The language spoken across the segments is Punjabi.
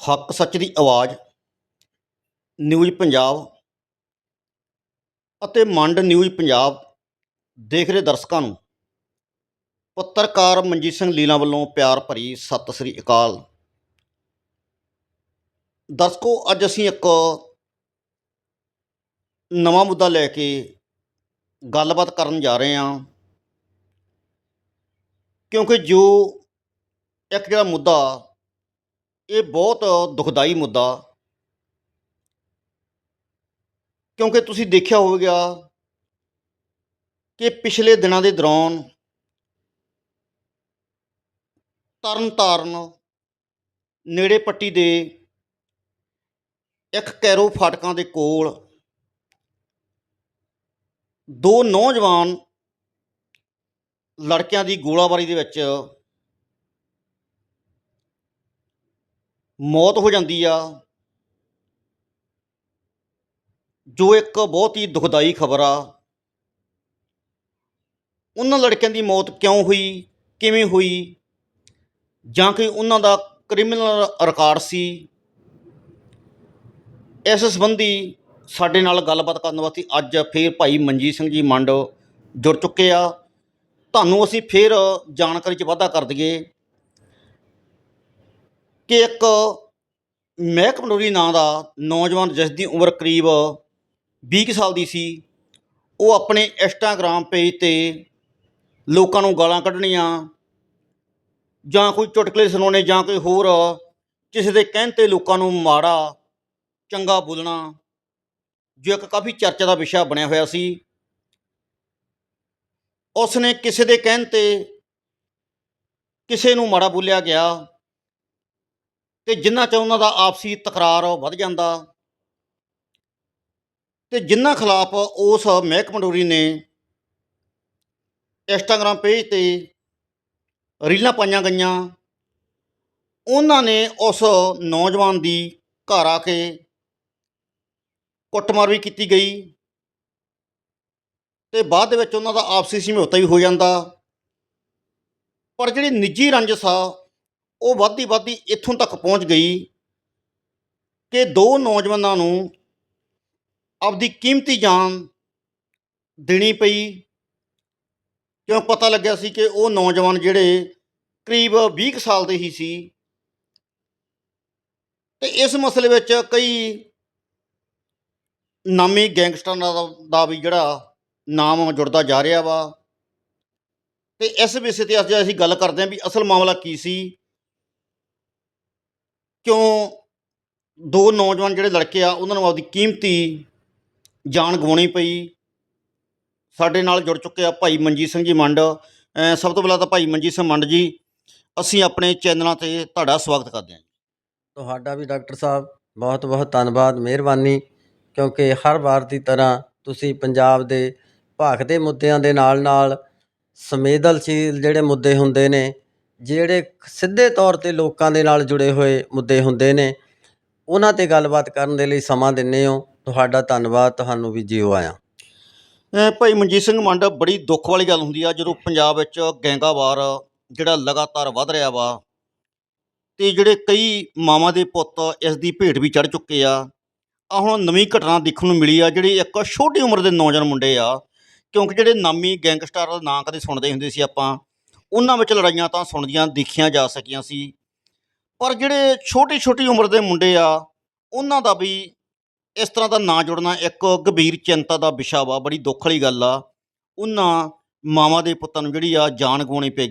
ਹੱਕ ਸੱਚ ਦੀ ਆਵਾਜ਼, ਨਿਊਜ਼ ਪੰਜਾਬ ਅਤੇ ਮੰਡ ਨਿਊਜ਼ ਪੰਜਾਬ ਦੇਖ ਰਹੇ ਦਰਸ਼ਕਾਂ ਨੂੰ। ਪੱਤਰਕਾਰ ਮਨਜੀਤ ਸਿੰਘ ਲੀਲਾ ਵੱਲੋਂ ਪਿਆਰ ਭਰੀ ਸਤਿ ਸ੍ਰੀ ਅਕਾਲ। ਦਰਸ਼ਕੋ, ਅੱਜ ਅਸੀਂ ਇੱਕ ਨਵਾਂ ਮੁੱਦਾ ਲੈ ਕੇ ਗੱਲਬਾਤ ਕਰਨ ਜਾ ਰਹੇ ਹਾਂ। ਕਿਉਂਕਿ ਜੋ ਇੱਕ ਜਿਹੜਾ ਮੁੱਦਾ ਇਹ ਬਹੁਤ ਦੁਖਦਾਈ ਮੁੱਦਾ। ਕਿਉਂਕਿ ਤੁਸੀਂ ਦੇਖਿਆ ਹੋਵੇਗਾ ਕਿ ਪਿਛਲੇ ਦਿਨਾਂ ਦੇ ਦੌਰਾਨ ਤਰਨਤਾਰਨ ਨੇੜੇ ਪੱਟੀ ਦੇ ਇੱਕ ਕੈਰੋ ਫਾਟਕਾਂ ਦੇ ਕੋਲ ਦੋ ਨੌਜਵਾਨ ਲੜਕਿਆਂ ਦੀ ਗੋਲਾਬਾਰੀ ਦੇ ਵਿੱਚ ਮੌਤ ਹੋ ਜਾਂਦੀ ਆ। ਜੋ ਇੱਕ ਬਹੁਤ ਹੀ ਦੁਖਦਾਈ ਖਬਰ ਆ, ਉਹਨਾਂ ਲੜਕਿਆਂ ਦੀ ਮੌਤ ਕਿਉਂ ਹੋਈ, ਕਿਵੇਂ ਹੋਈ? ਜਾਂ ਕਿ ਉਹਨਾਂ ਦਾ ਕ੍ਰਿਮੀਨਲ ਰਿਕਾਰਡ ਸੀ? ਇਸ ਸੰਬੰਧੀ ਸਾਡੇ ਨਾਲ ਗੱਲਬਾਤ ਕਰਨ ਵਾਸਤੇ ਅੱਜ ਫੇਰ ਭਾਈ ਮਨਜੀਤ ਸਿੰਘ ਜੀ ਮੰਡ ਜੁੜ ਚੁੱਕੇ ਆ। ਤੁਹਾਨੂੰ ਅਸੀਂ ਫੇਰ ਜਾਣਕਾਰੀ 'ਚ ਵਾਧਾ ਕਰ ਦਈਏ। ਕਿ ਇੱਕ ਮਹਿਕ ਪੰਡੋਰੀ ਨਾਂ ਦਾ ਨੌਜਵਾਨ ਜਿਸ ਦੀ ਉਮਰ ਕਰੀਬ 20 ਕੁ ਸਾਲ ਦੀ ਸੀ, ਉਹ ਆਪਣੇ ਇੰਸਟਾਗ੍ਰਾਮ ਪੇਜ ਤੇ ਲੋਕਾਂ ਨੂੰ ਗਾਲਾਂ ਕੱਢਣੀਆਂ ਜਾਂ ਕੋਈ ਚੁਟਕਲੇ ਸੁਣਾਉਣੇ ਜਾਂ ਕੋਈ ਹੋਰ ਕਿਸੇ ਦੇ ਕਹਿਣ ਤੇ ਲੋਕਾਂ ਨੂੰ ਮਾੜਾ, ਚੰਗਾ ਬੋਲਣਾ, ਜੋ ਇੱਕ ਕਾਫੀ ਚਰਚਾ ਦਾ ਵਿਸ਼ਾ ਬਣਿਆ ਹੋਇਆ ਸੀ। ਉਸ ਨੇ ਕਿਸੇ ਦੇ ਕਹਿਣ ਤੇ ਕਿਸੇ ਨੂੰ ਮਾੜਾ ਬੋਲਿਆ ਗਿਆ। ਤੇ ਜਿੰਨਾ ਚ ਉਹਨਾਂ ਦਾ ਆਪਸੀ ਤਕਰਾਰ ਵੱਧ ਜਾਂਦਾ ਤੇ ਜਿੰਨਾ ਖਿਲਾਫ ਉਸ ਮਹਿਕ ਨੇ ਇੰਸਟਾਗ੍ਰਾਮ ਪੇਜ ਤੇ ਰੀਲਾਂ ਪਾਈਆਂ ਗਈਆਂ, ਉਹਨਾਂ ਨੇ ਉਸ ਨੌਜਵਾਨ ਦੀ ਘਰ ਆ ਕੇ ਕੁੱਟਮਾਰ ਵੀ ਕੀਤੀ ਗਈ ਤੇ ਬਾਅਦ ਦੇ ਵਿੱਚ ਉਹਨਾਂ ਦਾ ਆਪਸੀ ਸਮਝੌਤਾ ਵੀ ਹੋ ਜਾਂਦਾ। ਪਰ ਜਿਹੜੀ ਨਿੱਜੀ ਰੰਜਸ ਆ ਉਹ ਵੱਧਦੀ ਵੱਧਦੀ ਇੱਥੋਂ ਤੱਕ ਪਹੁੰਚ ਗਈ ਕਿ ਦੋ ਨੌਜਵਾਨਾਂ ਨੂੰ ਆਪਦੀ ਕੀਮਤੀ ਜਾਨ ਦੇਣੀ ਪਈ। ਕਿਉਂ ਪਤਾ ਲੱਗਿਆ ਸੀ ਕਿ ਉਹ ਨੌਜਵਾਨ ਜਿਹੜੇ ਕਰੀਬ 20 ਕੁ ਸਾਲ ਦੇ ਹੀ ਸੀ। ਤੇ ਇਸ ਮਸਲੇ ਵਿੱਚ ਕਈ ਨਾਮੀ ਗੈਂਗਸਟਰਾਂ ਦਾ ਦਾ ਵੀ ਜਿਹੜਾ ਨਾਮ ਜੁੜਦਾ ਜਾ ਰਿਹਾ ਵਾ। ਤੇ ਇਸ ਵਿਸ਼ੇ ਤੇ ਅੱਜ ਅਸੀਂ ਗੱਲ ਕਰਦੇ ਹਾਂ ਵੀ ਅਸਲ ਮਾਮਲਾ ਕੀ ਸੀ। ਕਿਉਂ ਦੋ ਨੌਜਵਾਨ ਜਿਹੜੇ ਲੜਕੇ ਆ, ਉਹਨਾਂ ਨੂੰ ਆਪਦੀ ਕੀਮਤੀ ਜਾਨ ਗਵਾਉਣੀ ਪਈ। ਸਾਡੇ ਨਾਲ ਜੁੜ ਚੁੱਕੇ ਆ ਭਾਈ ਮਨਜੀਤ ਸਿੰਘ ਜੀ ਮੰਡ। ਸਭ ਤੋਂ ਪਹਿਲਾਂ ਤਾਂ ਭਾਈ ਮਨਜੀਤ ਸਿੰਘ ਮੰਡ ਜੀ, ਅਸੀਂ ਆਪਣੇ ਚੈਨਲਾਂ ਤੇ ਤੁਹਾਡਾ ਸਵਾਗਤ ਕਰਦੇ ਹਾਂ ਤੁਹਾਡਾ ਵੀ ਡਾਕਟਰ ਸਾਹਿਬ ਬਹੁਤ ਬਹੁਤ ਧੰਨਵਾਦ, ਮਿਹਰਬਾਨੀ, ਕਿਉਂਕਿ ਹਰ ਵਾਰ ਦੀ ਤਰ੍ਹਾਂ ਤੁਸੀਂ ਪੰਜਾਬ ਦੇ ਭਾਖ ਦੇ ਮੁੱਦਿਆਂ ਦੇ ਨਾਲ ਨਾਲ ਸੰਵੇਦਨਸ਼ੀਲ ਜਿਹੜੇ ਮੁੱਦੇ ਹੁੰਦੇ ਨੇ ਜਿਹੜੇ ਸਿੱਧੇ ਤੌਰ ਤੇ ਲੋਕਾਂ ਦੇ ਨਾਲ ਜੁੜੇ ਹੋਏ ਮੁੱਦੇ ਹੁੰਦੇ ਨੇ, ਉਹਨਾਂ ਤੇ ਗੱਲਬਾਤ ਕਰਨ ਦੇ ਲਈ ਸਮਾਂ ਦਿੰਦੇ ਹੋ। ਤੁਹਾਡਾ ਧੰਨਵਾਦ, ਤੁਹਾਨੂੰ ਵੀ ਜਿਉ ਆਇਆ। ਅਹ ਭਾਈ ਮਨਜੀਤ ਸਿੰਘ ਮੰਡ, ਬੜੀ ਦੁੱਖ ਵਾਲੀ ਗੱਲ ਹੁੰਦੀ ਆ, ਜਦੋਂ ਪੰਜਾਬ ਵਿੱਚ ਗੈਂਗਾਵਾਰ ਜਿਹੜਾ ਲਗਾਤਾਰ ਵੱਧ ਰਿਹਾ ਵਾ ਤੇ ਜਿਹੜੇ ਕਈ ਮਾਵਾਂ ਦੇ ਪੁੱਤ ਇਸ ਦੀ ਭੇਟ ਵੀ ਚੜ ਚੁੱਕੇ ਆ। ਆ ਹੁਣ ਨਵੀਂ ਘਟਨਾ ਦੇਖਣ ਨੂੰ ਮਿਲੀ ਆ, ਜਿਹੜੀ ਇੱਕ ਛੋਟੀ ਉਮਰ ਦੇ ਨੌਜਵਾਨ ਮੁੰਡੇ ਆ, ਕਿਉਂਕਿ ਜਿਹੜੇ ਨਾਮੀ ਗੈਂਗਸਟਰ ਦਾ ਨਾਂ ਕਦੇ ਸੁਣਦੇ ਹੁੰਦੇ ਸੀ ਆਪਾਂ। ਉਹਨਾਂ ਵਿੱਚ ਲੜਾਈਆਂ ਤਾਂ ਸੁਣਦੀਆਂ, ਦੇਖੀਆਂ ਜਾ ਸਕੀਆਂ ਸੀ। ਪਰ ਜਿਹੜੇ ਛੋਟੀ ਛੋਟੀ ਉਮਰ ਦੇ ਮੁੰਡੇ ਆ, ਉਹਨਾਂ ਦਾ ਵੀ ਇਸ ਤਰ੍ਹਾਂ ਦਾ ਨਾਂ ਜੁੜਨਾ ਇੱਕ ਗੰਭੀਰ ਚਿੰਤਾ ਦਾ ਵਿਸ਼ਾ ਵਾ, ਬੜੀ ਦੁੱਖ ਵਾਲੀ ਗੱਲ ਆ। ਉਹਨਾਂ ਮਾਵਾਂ ਦੇ ਪੁੱਤਾਂ ਨੂੰ ਜਿਹੜੀ ਆ ਜਾਨ ਗਵਾਉਣੀ ਪੈ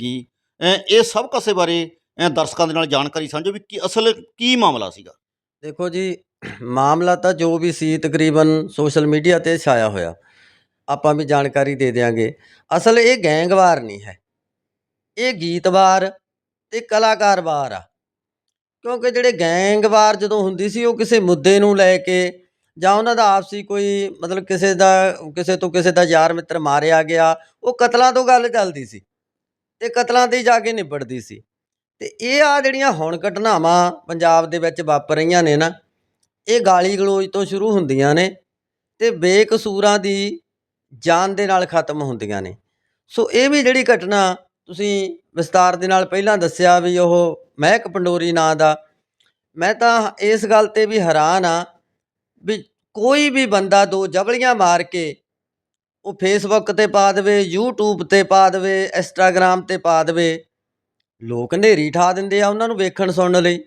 ਇਹ ਸਭ ਕਸੇ ਬਾਰੇ ਦਰਸ਼ਕਾਂ ਦੇ ਨਾਲ ਜਾਣਕਾਰੀ ਸਾਂਝੋ ਵੀ ਕੀ ਅਸਲ ਕੀ ਮਾਮਲਾ ਸੀਗਾ। ਦੇਖੋ ਜੀ, ਮਾਮਲਾ ਤਾਂ ਜੋ ਵੀ ਸੀ, ਤਕਰੀਬਨ ਸੋਸ਼ਲ ਮੀਡੀਆ ਤੇ ਛਾਇਆ ਹੋਇਆ। ਆਪਾਂ ਵੀ ਜਾਣਕਾਰੀ ਦੇ ਦਿਆਂਗੇ। ਅਸਲ ਇਹ ਗੈਂਗਵਾਰ ਨਹੀਂ ਹੈ। ਇਹ ਗੀਤਵਾਰ ਤੇ ਕਲਾਕਾਰਵਾਰ ਆ। ਕਿਉਂਕਿ ਜਿਹੜੇ ਗੈਂਗਵਾਰ ਜਦੋਂ ਹੁੰਦੀ ਸੀ, ਉਹ ਕਿਸੇ ਮੁੱਦੇ ਨੂੰ ਲੈ ਕੇ ਜਾਂ ਉਹਨਾਂ ਦਾ ਆਪਸੀ ਕੋਈ ਮਤਲਬ ਕਿਸੇ ਦਾ, ਕਿਸੇ ਤੋਂ ਕਿਸੇ ਦਾ ਯਾਰ ਮਿੱਤਰ ਮਾਰਿਆ ਗਿਆ, ਉਹ ਕਤਲਾਂ ਤੋਂ ਗੱਲ ਚੱਲਦੀ ਸੀ ਤੇ ਕਤਲਾਂ ਤੇ ਜਾ ਕੇ ਨਿਬੜਦੀ ਸੀ। ਤੇ ਇਹ ਆ ਜਿਹੜੀਆਂ ਹੁਣ ਘਟਨਾਵਾਂ ਪੰਜਾਬ ਦੇ ਵਿੱਚ ਵਾਪਰ ਰਹੀਆਂ ਨੇ ਨਾ, ਇਹ ਗਾਲੀ ਗਲੋਚ ਤੋਂ ਸ਼ੁਰੂ ਹੁੰਦੀਆਂ ਨੇ ਤੇ ਬੇਕਸੂਰਾਂ ਦੀ ਜਾਨ ਦੇ ਨਾਲ ਖਤਮ ਹੁੰਦੀਆਂ ਨੇ। ਸੋ ਇਹ ਵੀ ਜਿਹੜੀ ਘਟਨਾ ਤੁਸੀਂ ਵਿਸਤਾਰ ਦੇ ਨਾਲ ਪਹਿਲਾਂ ਦੱਸਿਆ ਵੀ ਉਹ ਮਹਿਕ ਪੰਡੋਰੀ ਨਾਂ ਦਾ। ਮੈਂ ਤਾਂ ਇਸ ਗੱਲ ਤੇ ਵੀ ਹੈਰਾਨ ਆ ਵੀ ਕੋਈ ਵੀ ਬੰਦਾ ਦੋ ਜਬਲੀਆਂ ਮਾਰ ਕੇ ਉਹ ਫੇਸਬੁੱਕ ਤੇ ਪਾ ਦੇਵੇ, YouTube ਤੇ ਪਾ ਦੇਵੇ ਇੰਸਟਾਗ੍ਰਾਮ ਤੇ ਪਾ ਦੇਵੇ, ਲੋਕ ਨੇਰੀ ਠਾ ਦਿੰਦੇ ਆ ਉਹਨਾਂ ਨੂੰ ਵੇਖਣ ਸੁਣਨ ਲਈ।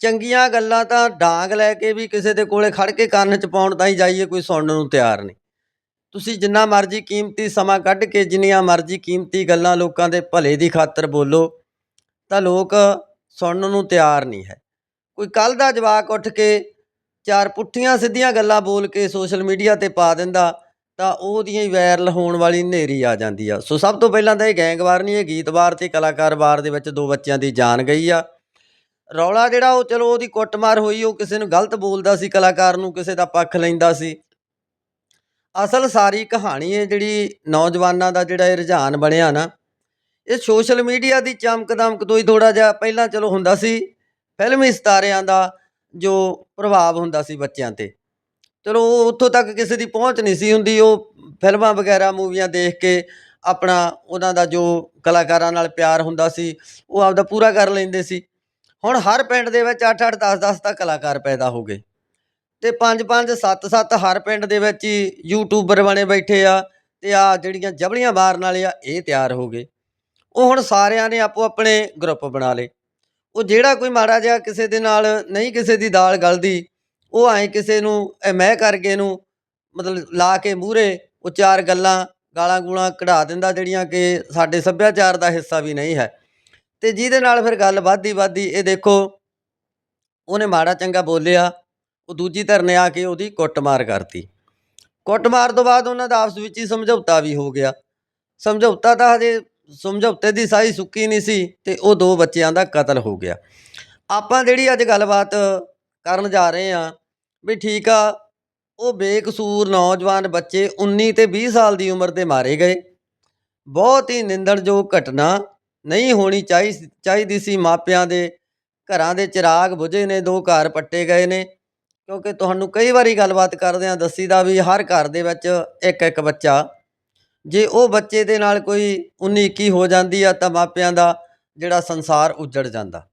ਚੰਗੀਆਂ ਗੱਲਾਂ ਤਾਂ ਡਾਂਗ ਲੈ ਕੇ ਵੀ ਕਿਸੇ ਦੇ ਕੋਲੇ ਖੜ ਕੇ ਕੰਨ 'ਚ ਪਾਉਣ ਤਾਂ ਹੀ ਜਾਈਏ, ਕੋਈ ਸੁਣਨ ਨੂੰ ਤਿਆਰ ਨਹੀਂ। ਤੁਸੀਂ ਜਿੰਨਾ ਮਰਜ਼ੀ ਕੀਮਤੀ ਸਮਾਂ ਕੱਢ ਕੇ ਜਿੰਨੀਆਂ ਮਰਜ਼ੀ ਕੀਮਤੀ ਗੱਲਾਂ ਲੋਕਾਂ ਦੇ ਭਲੇ ਦੀ ਖਾਤਰ ਬੋਲੋ, ਤਾਂ ਲੋਕ ਸੁਣਨ ਨੂੰ ਤਿਆਰ ਨਹੀਂ ਹੈ। ਕੋਈ ਕੱਲ ਦਾ ਜਵਾਕ ਉੱਠ ਕੇ ਚਾਰ ਪੁੱਠੀਆਂ ਸਿੱਧੀਆਂ ਗੱਲਾਂ ਬੋਲ ਕੇ ਸੋਸ਼ਲ ਮੀਡੀਆ ਤੇ ਪਾ ਦਿੰਦਾ, ਤਾਂ ਉਹਦੀਆਂ ਹੀ ਵਾਇਰਲ ਹੋਣ ਵਾਲੀ ਹਨੇਰੀ ਆ ਜਾਂਦੀ ਆ। ਸੋ ਸਭ ਤੋਂ ਪਹਿਲਾਂ ਤਾਂ ਇਹ ਗੈਂਗਵਾਰ ਨਹੀਂ, ਇਹ ਗੀਤਵਾਰ ਤੇ ਕਲਾਕਾਰਵਾਰ ਦੇ ਵਿੱਚ ਦੋ ਬੱਚਿਆਂ ਦੀ ਜਾਨ ਗਈ ਆ। ਰੌਲਾ ਜਿਹੜਾ ਉਹ ਚਲੋ ਉਹਦੀ ਕੁੱਟਮਾਰ ਹੋਈ, ਉਹ ਕਿਸੇ ਨੂੰ ਗਲਤ ਬੋਲਦਾ ਸੀ, ਕਲਾਕਾਰ ਨੂੰ ਕਿਸੇ ਦਾ ਪੱਖ ਲੈਂਦਾ ਸੀ। ਅਸਲ ਸਾਰੀ ਕਹਾਣੀ ਹੈ ਜਿਹੜੀ ਨੌਜਵਾਨਾਂ ਦਾ ਜਿਹੜਾ ਇਹ ਰੁਝਾਨ ਬਣਿਆ ਨਾ, ਇਹ ਸੋਸ਼ਲ ਮੀਡੀਆ ਦੀ ਚਮਕ ਦਮਕ ਤੋਂ ਹੀ ਥੋੜਾ ਜਿਹਾ ਪਹਿਲਾਂ ਚਲੋ ਹੁੰਦਾ ਸੀ, ਫਿਲਮੀ ਸਿਤਾਰਿਆਂ ਦਾ ਜੋ ਪ੍ਰਭਾਵ ਹੁੰਦਾ ਸੀ ਬੱਚਿਆਂ ਤੇ। ਚਲੋ ਉਹ ਉੱਥੋਂ ਤੱਕ ਕਿਸੇ ਦੀ ਪਹੁੰਚ ਨਹੀਂ ਸੀ ਹੁੰਦੀ, ਉਹ ਫਿਲਮਾਂ ਵਗੈਰਾ, ਮੂਵੀਆਂ ਦੇਖ ਕੇ ਆਪਣਾ ਉਹਨਾਂ ਦਾ ਜੋ ਕਲਾਕਾਰਾਂ ਨਾਲ ਪਿਆਰ ਹੁੰਦਾ ਸੀ, ਉਹ ਆਪਦਾ ਪੂਰਾ ਕਰ ਲੈਂਦੇ ਸੀ। ਹੁਣ ਹਰ ਪਿੰਡ ਦੇ ਵਿੱਚ 8-8 10-10 ਤੱਕ ਕਲਾਕਾਰ ਪੈਦਾ ਹੋ ਗਏ। ਤੇ 5-5 7-7 ਹਰ ਪਿੰਡ ਦੇ ਵਿੱਚ ਹੀ ਯੂਟਿਊਬਰ ਬਣੇ ਬੈਠੇ ਆ ਤੇ ਆ ਜਿਹੜੀਆਂ ਜਬਲੀਆਂ ਮਾਰਨ ਵਾਲੇ ਆ, ਇਹ ਤਿਆਰ ਹੋ ਗਏ। ਉਹ ਹੁਣ ਸਾਰਿਆਂ ਨੇ ਆਪੋ ਆਪਣੇ ਗਰੁੱਪ ਬਣਾ ਲਏ। ਉਹ ਜਿਹੜਾ ਕੋਈ ਮਾੜਾ ਜਿਹਾ ਕਿਸੇ ਦੇ ਨਾਲ ਨਹੀਂ ਕਿਸੇ ਦੀ ਦਾਲ ਗਲਦੀ, ਉਹ ਐਂ ਕਿਸੇ ਨੂੰ ਮੈਂ ਕਰਕੇ ਨੂੰ ਮਤਲਬ ਲਾ ਕੇ ਮੂਹਰੇ, ਉਹ ਚਾਰ ਗੱਲਾਂ, ਗਾਲਾਂ ਗੂਲਾਂ ਕਢਾ ਦਿੰਦਾ ਜਿਹੜੀਆਂ ਕਿ ਸਾਡੇ ਸੱਭਿਆਚਾਰ ਦਾ ਹਿੱਸਾ ਵੀ ਨਹੀਂ ਹੈ। ਤੇ ਜਿਹਦੇ ਨਾਲ ਫਿਰ ਗੱਲ ਵੱਧਦੀ ਵੱਧਦੀ ਇਹ ਦੇਖੋ, ਉਹਨੇ ਮਾੜਾ ਚੰਗਾ ਬੋਲਿਆ ਉਹ ਦੂਜੀ ਧਿਰ ਨੇ ਆ ਕੇ ਉਹਦੀ ਕੁੱਟਮਾਰ ਕਰਤੀ। ਕੁੱਟਮਾਰ ਤੋਂ ਬਾਅਦ ਉਹਨਾਂ ਦਾ ਆਪਸ ਵਿੱਚ ਹੀ ਸਮਝੌਤਾ ਵੀ ਹੋ ਗਿਆ। ਸਮਝੌਤਾ ਤਾਂ ਹਜੇ ਸਮਝੌਤੇ ਦੀ ਸਾਈ ਸੁੱਕੀ ਨਹੀਂ ਸੀ ਤੇ ਉਹ ਦੋ ਬੱਚਿਆਂ ਦਾ ਕਤਲ ਹੋ ਗਿਆ। ਆਪਾਂ ਜਿਹੜੀ ਅੱਜ ਗੱਲਬਾਤ ਕਰਨ ਜਾ ਰਹੇ ਆ ਵੀ ਠੀਕ ਆ, ਉਹ ਬੇਕਸੂਰ ਨੌਜਵਾਨ ਬੱਚੇ 19 ਤੇ 20 ਸਾਲ ਦੀ ਉਮਰ ਦੇ ਮਾਰੇ ਗਏ। ਬਹੁਤ ਹੀ ਨਿੰਦਣਯੋਗ ਘਟਨਾ ਨਹੀਂ ਹੋਣੀ ਚਾਹੀ ਚਾਹੀਦੀ ਸੀ। ਮਾਪਿਆਂ ਦੇ ਘਰਾਂ ਦੇ ਚਿਰਾਗ ਬੁਝੇ ਨੇ, ਦੋ ਘਰ ਪੱਟੇ ਗਏ ਨੇ। ਕਿਉਂਕਿ ਤੁਹਾਨੂੰ ਕਈ ਵਾਰੀ ਗੱਲਬਾਤ ਕਰਦੇ ਆ ਦੱਸੀਦਾ ਵੀ ਹਰ ਘਰ ਦੇ ਵਿੱਚ ਇੱਕ ਇੱਕ ਬੱਚਾ। ਜੇ ਉਹ ਬੱਚੇ ਦੇ ਨਾਲ ਕੋਈ 19 21 ਹੋ ਜਾਂਦੀ ਆ ਤਾਂ ਮਾਪਿਆਂ ਦਾ ਜਿਹੜਾ ਸੰਸਾਰ ਉੱਜੜ ਜਾਂਦਾ।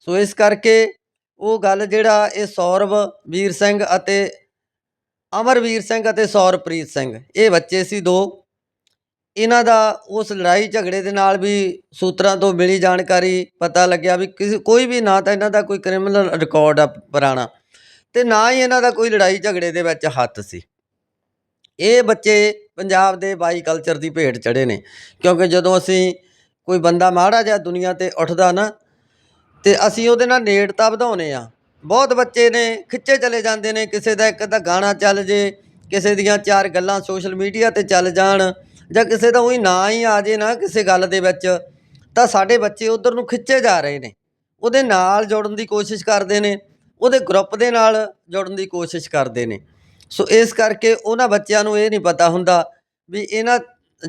ਸੋ ਇਸ ਕਰਕੇ ਉਹ ਗੱਲ ਜਿਹੜਾ ਇਹ ਸੌਰਵ ਵੀਰ ਸਿੰਘ ਅਤੇ ਅਮਰਵੀਰ ਸਿੰਘ ਅਤੇ ਸੌਰਪ੍ਰੀਤ ਸਿੰਘ, ਇਹ ਬੱਚੇ ਸੀ ਦੋ। ਇਹਨਾਂ ਦਾ ਉਸ ਲੜਾਈ ਝਗੜੇ ਦੇ ਨਾਲ ਵੀ ਸੂਤਰਾਂ ਤੋਂ ਮਿਲੀ ਜਾਣਕਾਰੀ, ਪਤਾ ਲੱਗਿਆ ਵੀ ਕਿਸੇ ਕੋਈ ਵੀ ਨਾ ਤਾਂ ਇਹਨਾਂ ਦਾ ਕੋਈ ਕ੍ਰਿਮੀਨਲ ਰਿਕਾਰਡ ਆ ਪੁਰਾਣਾ। ਤੇ ਨਾ ਹੀ ਇਹਨਾਂ ਦਾ ਕੋਈ ਲੜਾਈ ਝਗੜੇ ਦੇ ਵਿੱਚ ਹੱਥ ਸੀ। ਇਹ ਬੱਚੇ ਪੰਜਾਬ ਦੇ ਬਾਈ ਕਲਚਰ ਦੀ ਭੇਟ ਚੜੇ ਨੇ, ਕਿਉਂਕਿ ਜਦੋਂ ਅਸੀਂ ਕੋਈ ਬੰਦਾ ਮਾੜਾ ਜਿਹਾ ਦੁਨੀਆ ਤੇ ਉੱਠਦਾ ਨਾ, ਤੇ ਅਸੀਂ ਉਹਦੇ ਨਾਲ ਨੇੜਤਾ ਵਧਾਉਨੇ ਆ ਬਹੁਤ ਬੱਚੇ ਨੇ, ਖਿੱਚੇ ਚਲੇ ਜਾਂਦੇ ਨੇ, ਕਿਸੇ ਦਾ ਇੱਕ ਅੱਧਾ ਗਾਣਾ ਚੱਲ ਜੇ, ਕਿਸੇ ਦੀਆਂ ਚਾਰ ਗੱਲਾਂ ਸੋਸ਼ਲ ਮੀਡੀਆ ਤੇ ਚੱਲ ਜਾਣ, ਜਾਂ ਕਿਸੇ ਦਾ ਉਹੀ ਨਾਂ ਹੀ ਆ ਜੇ ਨਾ ਕਿਸੇ ਗੱਲ ਦੇ ਵਿੱਚ, ਤਾਂ ਸਾਡੇ ਬੱਚੇ ਉਧਰ ਨੂੰ ਖਿੱਚੇ ਜਾ ਰਹੇ ਨੇ। ਉਹਦੇ ਨਾਲ ਜੋੜਨ ਦੀ ਕੋਸ਼ਿਸ਼ ਕਰਦੇ ਨੇ ਉਹਦੇ ਗਰੁੱਪ ਦੇ ਨਾਲ ਜੁੜਨ ਦੀ ਕੋਸ਼ਿਸ਼ ਕਰਦੇ ਨੇ। ਸੋ ਇਸ ਕਰਕੇ ਉਹਨਾਂ ਬੱਚਿਆਂ ਨੂੰ ਇਹ ਨਹੀਂ ਪਤਾ ਹੁੰਦਾ ਵੀ ਇਹਨਾਂ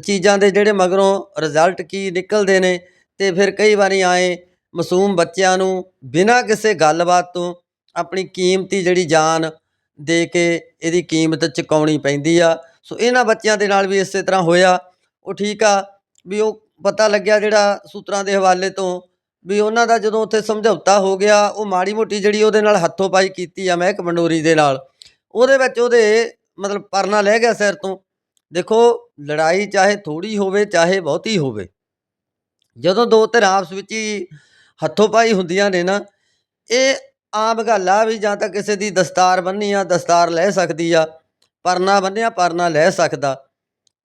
ਚੀਜ਼ਾਂ ਦੇ ਜਿਹੜੇ ਮਗਰੋਂ ਰਿਜ਼ਲਟ ਕੀ ਨਿਕਲਦੇ ਨੇ ਤੇ ਫਿਰ ਕਈ ਵਾਰੀ ਆਏ ਮਾਸੂਮ ਬੱਚਿਆਂ ਨੂੰ ਬਿਨਾਂ ਕਿਸੇ ਗੱਲਬਾਤ ਤੋਂ ਆਪਣੀ ਕੀਮਤੀ ਜਿਹੜੀ ਜਾਨ ਦੇ ਕੇ ਇਹਦੀ ਕੀਮਤ ਚੁਕਾਉਣੀ ਪੈਂਦੀ ਆ। ਸੋ ਇਹਨਾਂ ਬੱਚਿਆਂ ਦੇ ਨਾਲ ਵੀ ਇਸੇ ਤਰ੍ਹਾਂ ਹੋਇਆ। ਉਹ ਠੀਕ ਆ ਵੀ ਉਹ ਪਤਾ ਲੱਗਿਆ ਜਿਹੜਾ ਸੂਤਰਾਂ ਦੇ ਹਵਾਲੇ ਤੋਂ ਵੀ ਉਹਨਾਂ ਦਾ ਜਦੋਂ ਉੱਥੇ ਸਮਝੌਤਾ ਹੋ ਗਿਆ, ਉਹ ਮਾੜੀ ਮੋਟੀ ਜਿਹੜੀ ਉਹਦੇ ਨਾਲ ਹੱਥੋਂ ਪਾਈ ਕੀਤੀ ਆ ਮੈਂ ਇੱਕ ਮੰਡੋਰੀ ਦੇ ਨਾਲ, ਉਹਦੇ ਵਿੱਚ ਉਹਦੇ ਮਤਲਬ ਪਰਨਾ ਲੈ ਗਿਆ ਸਿਰ ਤੋਂ। ਦੇਖੋ, ਲੜਾਈ ਚਾਹੇ ਥੋੜੀ ਹੋਵੇ, ਚਾਹੇ ਬਹੁਤੀ ਹੋਵੇ, ਜਦੋਂ ਦੋ ਧਿਰਾਂ ਆਪਸ ਵਿੱਚ ਹੀ ਹੱਥੋਂ ਪਾਈ ਹੁੰਦੀਆਂ ਨੇ ਨਾ, ਇਹ ਆਮ ਗੱਲ ਆ ਵੀ ਜਾਂ ਤਾਂ ਕਿਸੇ ਦੀ ਦਸਤਾਰ ਬੰਨੀ ਆ, ਦਸਤਾਰ ਲੈ ਸਕਦੀ ਆ, ਪਰਨਾ ਬੰਨਿਆ ਪਰਨਾ ਲੈ ਸਕਦਾ।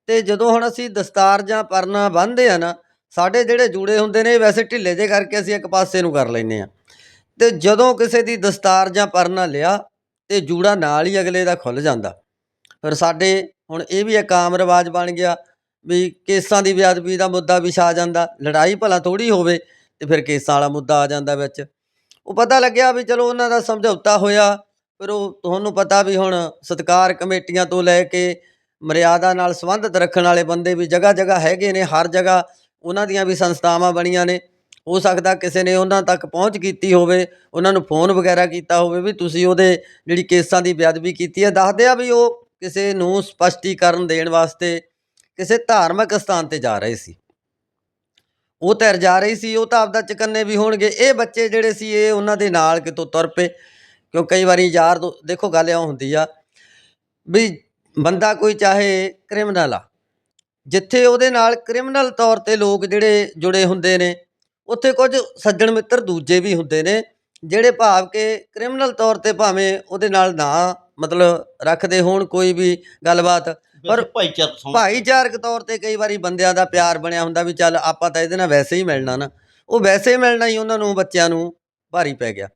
ਤੇ ਜਦੋਂ ਹੁਣ ਅਸੀਂ ਦਸਤਾਰ ਜਾਂ ਪਰਨਾ ਬੰਨ੍ਹਦੇ ਆ ਨਾ ਸਾਡੇ ਜਿਹੜੇ ਜੂੜੇ ਹੁੰਦੇ ਨੇ ਵੈਸੇ ਢਿੱਲੇ ਜੇ ਕਰਕੇ ਅਸੀਂ ਇੱਕ ਪਾਸੇ ਨੂੰ ਕਰ ਲੈਨੇ ਆ ਤੇ ਜਦੋਂ ਕਿਸੇ ਦੀ ਦਸਤਾਰ ਜਾਂ ਪਰਨਾ ਲਿਆ, ਤੇ ਜੂੜਾ ਨਾਲ ਹੀ ਅਗਲੇ ਦਾ ਖੁੱਲ ਜਾਂਦਾ। ਫਿਰ ਸਾਡੇ ਹੁਣ ਇਹ ਵੀ ਇੱਕ ਆਮ ਰਿਵਾਜ ਬਣ ਗਿਆ ਵੀ ਕੇਸਾਂ ਦੀ ਬੇਅਦਬੀ ਦਾ ਮੁੱਦਾ ਵੀ ਛਾ ਜਾਂਦਾ, ਲੜਾਈ ਭਲਾ ਥੋੜੀ ਹੋਵੇ ਤੇ ਫਿਰ ਕੇਸਾਂ ਵਾਲਾ ਮੁੱਦਾ ਆ ਜਾਂਦਾ ਵਿੱਚ। ਉਹ ਪਤਾ ਲੱਗਿਆ ਵੀ ਚਲੋ ਉਹਨਾਂ ਦਾ ਸਮਝੌਤਾ ਹੋਇਆ, ਫਿਰ ਉਹ ਤੁਹਾਨੂੰ ਪਤਾ ਵੀ ਹੁਣ ਸਤਕਾਰ ਕਮੇਟੀਆਂ ਤੋਂ ਲੈ ਕੇ ਮਰਿਆਦਾ ਨਾਲ ਸੰਬੰਧਿਤ ਰੱਖਣ ਵਾਲੇ ਬੰਦੇ ਵੀ ਜਗ੍ਹਾ ਜਗ੍ਹਾ ਹੈਗੇ ਨੇ, ਹਰ ਜਗ੍ਹਾ ਉਹਨਾਂ ਦੀਆਂ ਵੀ ਸੰਸਥਾਵਾਂ ਬਣੀਆਂ ਨੇ। ਹੋ ਸਕਦਾ ਕਿਸੇ ਨੇ ਉਹਨਾਂ ਤੱਕ ਪਹੁੰਚ ਕੀਤੀ ਹੋਵੇ, ਉਹਨਾਂ ਨੂੰ ਫੋਨ ਵਗੈਰਾ ਕੀਤਾ ਹੋਵੇ ਵੀ ਤੁਸੀਂ ਉਹਦੇ ਜਿਹੜੀ ਕੇਸਾਂ ਦੀ ਬੇਅਦਬੀ ਕੀਤੀ ਹੈ। ਦੱਸਦੇ ਆ ਵੀ ਉਹ ਕਿਸੇ ਨੂੰ ਸਪਸ਼ਟੀਕਰਨ ਦੇਣ ਵਾਸਤੇ ਕਿਸੇ ਧਾਰਮਿਕ ਸਥਾਨ ਤੇ ਜਾ ਰਹੇ ਸੀ। ਉਹ ਤੈਰ ਜਾ ਰਹੀ ਸੀ, ਉਹ ਤਾਂ ਆਪਦਾ ਚਕੰਨੇ ਵੀ ਹੋਣਗੇ। ਇਹ ਬੱਚੇ ਜਿਹੜੇ ਸੀ, ਇਹ ਉਹਨਾਂ ਦੇ ਨਾਲ ਕਿਤੋਂ ਤੁਰ ਪਏ। ਕਿਉਂ ਕਈ ਵਾਰੀ ਯਾਰ ਦੋ- ਦੇਖੋ ਗੱਲ ਇਹ ਹੁੰਦੀ ਆ ਵੀ ਬੰਦਾ ਕੋਈ ਚਾਹੇ ਕ੍ਰਿਮਨਲ ਆ ਜਿੱਥੇ ਉਹਦੇ ਨਾਲ ਕ੍ਰਿਮੀਨਲ ਤੌਰ ਤੇ ਲੋਕ ਜਿਹੜੇ ਜੁੜੇ ਹੁੰਦੇ ਨੇ ਉੱਥੇ ਕੁਝ ਸੱਜਣ ਮਿੱਤਰ ਦੂਜੇ ਵੀ ਹੁੰਦੇ ਨੇ ਜਿਹੜੇ ਭਾਵ ਕਿ ਕ੍ਰਿਮੀਨਲ ਤੌਰ ਤੇ ਭਾਵੇਂ ਉਹਦੇ ਨਾਲ ਨਾ ਮਤਲਬ ਰੱਖਦੇ ਹੋਣ ਕੋਈ ਵੀ ਗੱਲਬਾਤ ਪਰ ਭਾਈਚਾਰਕ ਭਾਈਚਾਰਕ ਤੌਰ ਤੇ ਕਈ ਵਾਰੀ ਬੰਦਿਆਂ ਦਾ ਪਿਆਰ ਬਣਿਆ ਹੁੰਦਾ ਵੀ ਚੱਲ ਆਪਾਂ ਤਾਂ ਇਹਦੇ ਨਾਲ ਵੈਸੇ ਹੀ ਮਿਲਣਾ ਨਾ। ਉਹ ਵੈਸੇ ਮਿਲਣਾ ਹੀ ਉਹਨਾਂ ਨੂੰ ਬੱਚਿਆਂ ਨੂੰ ਭਾਰੀ ਪੈ ਗਿਆ।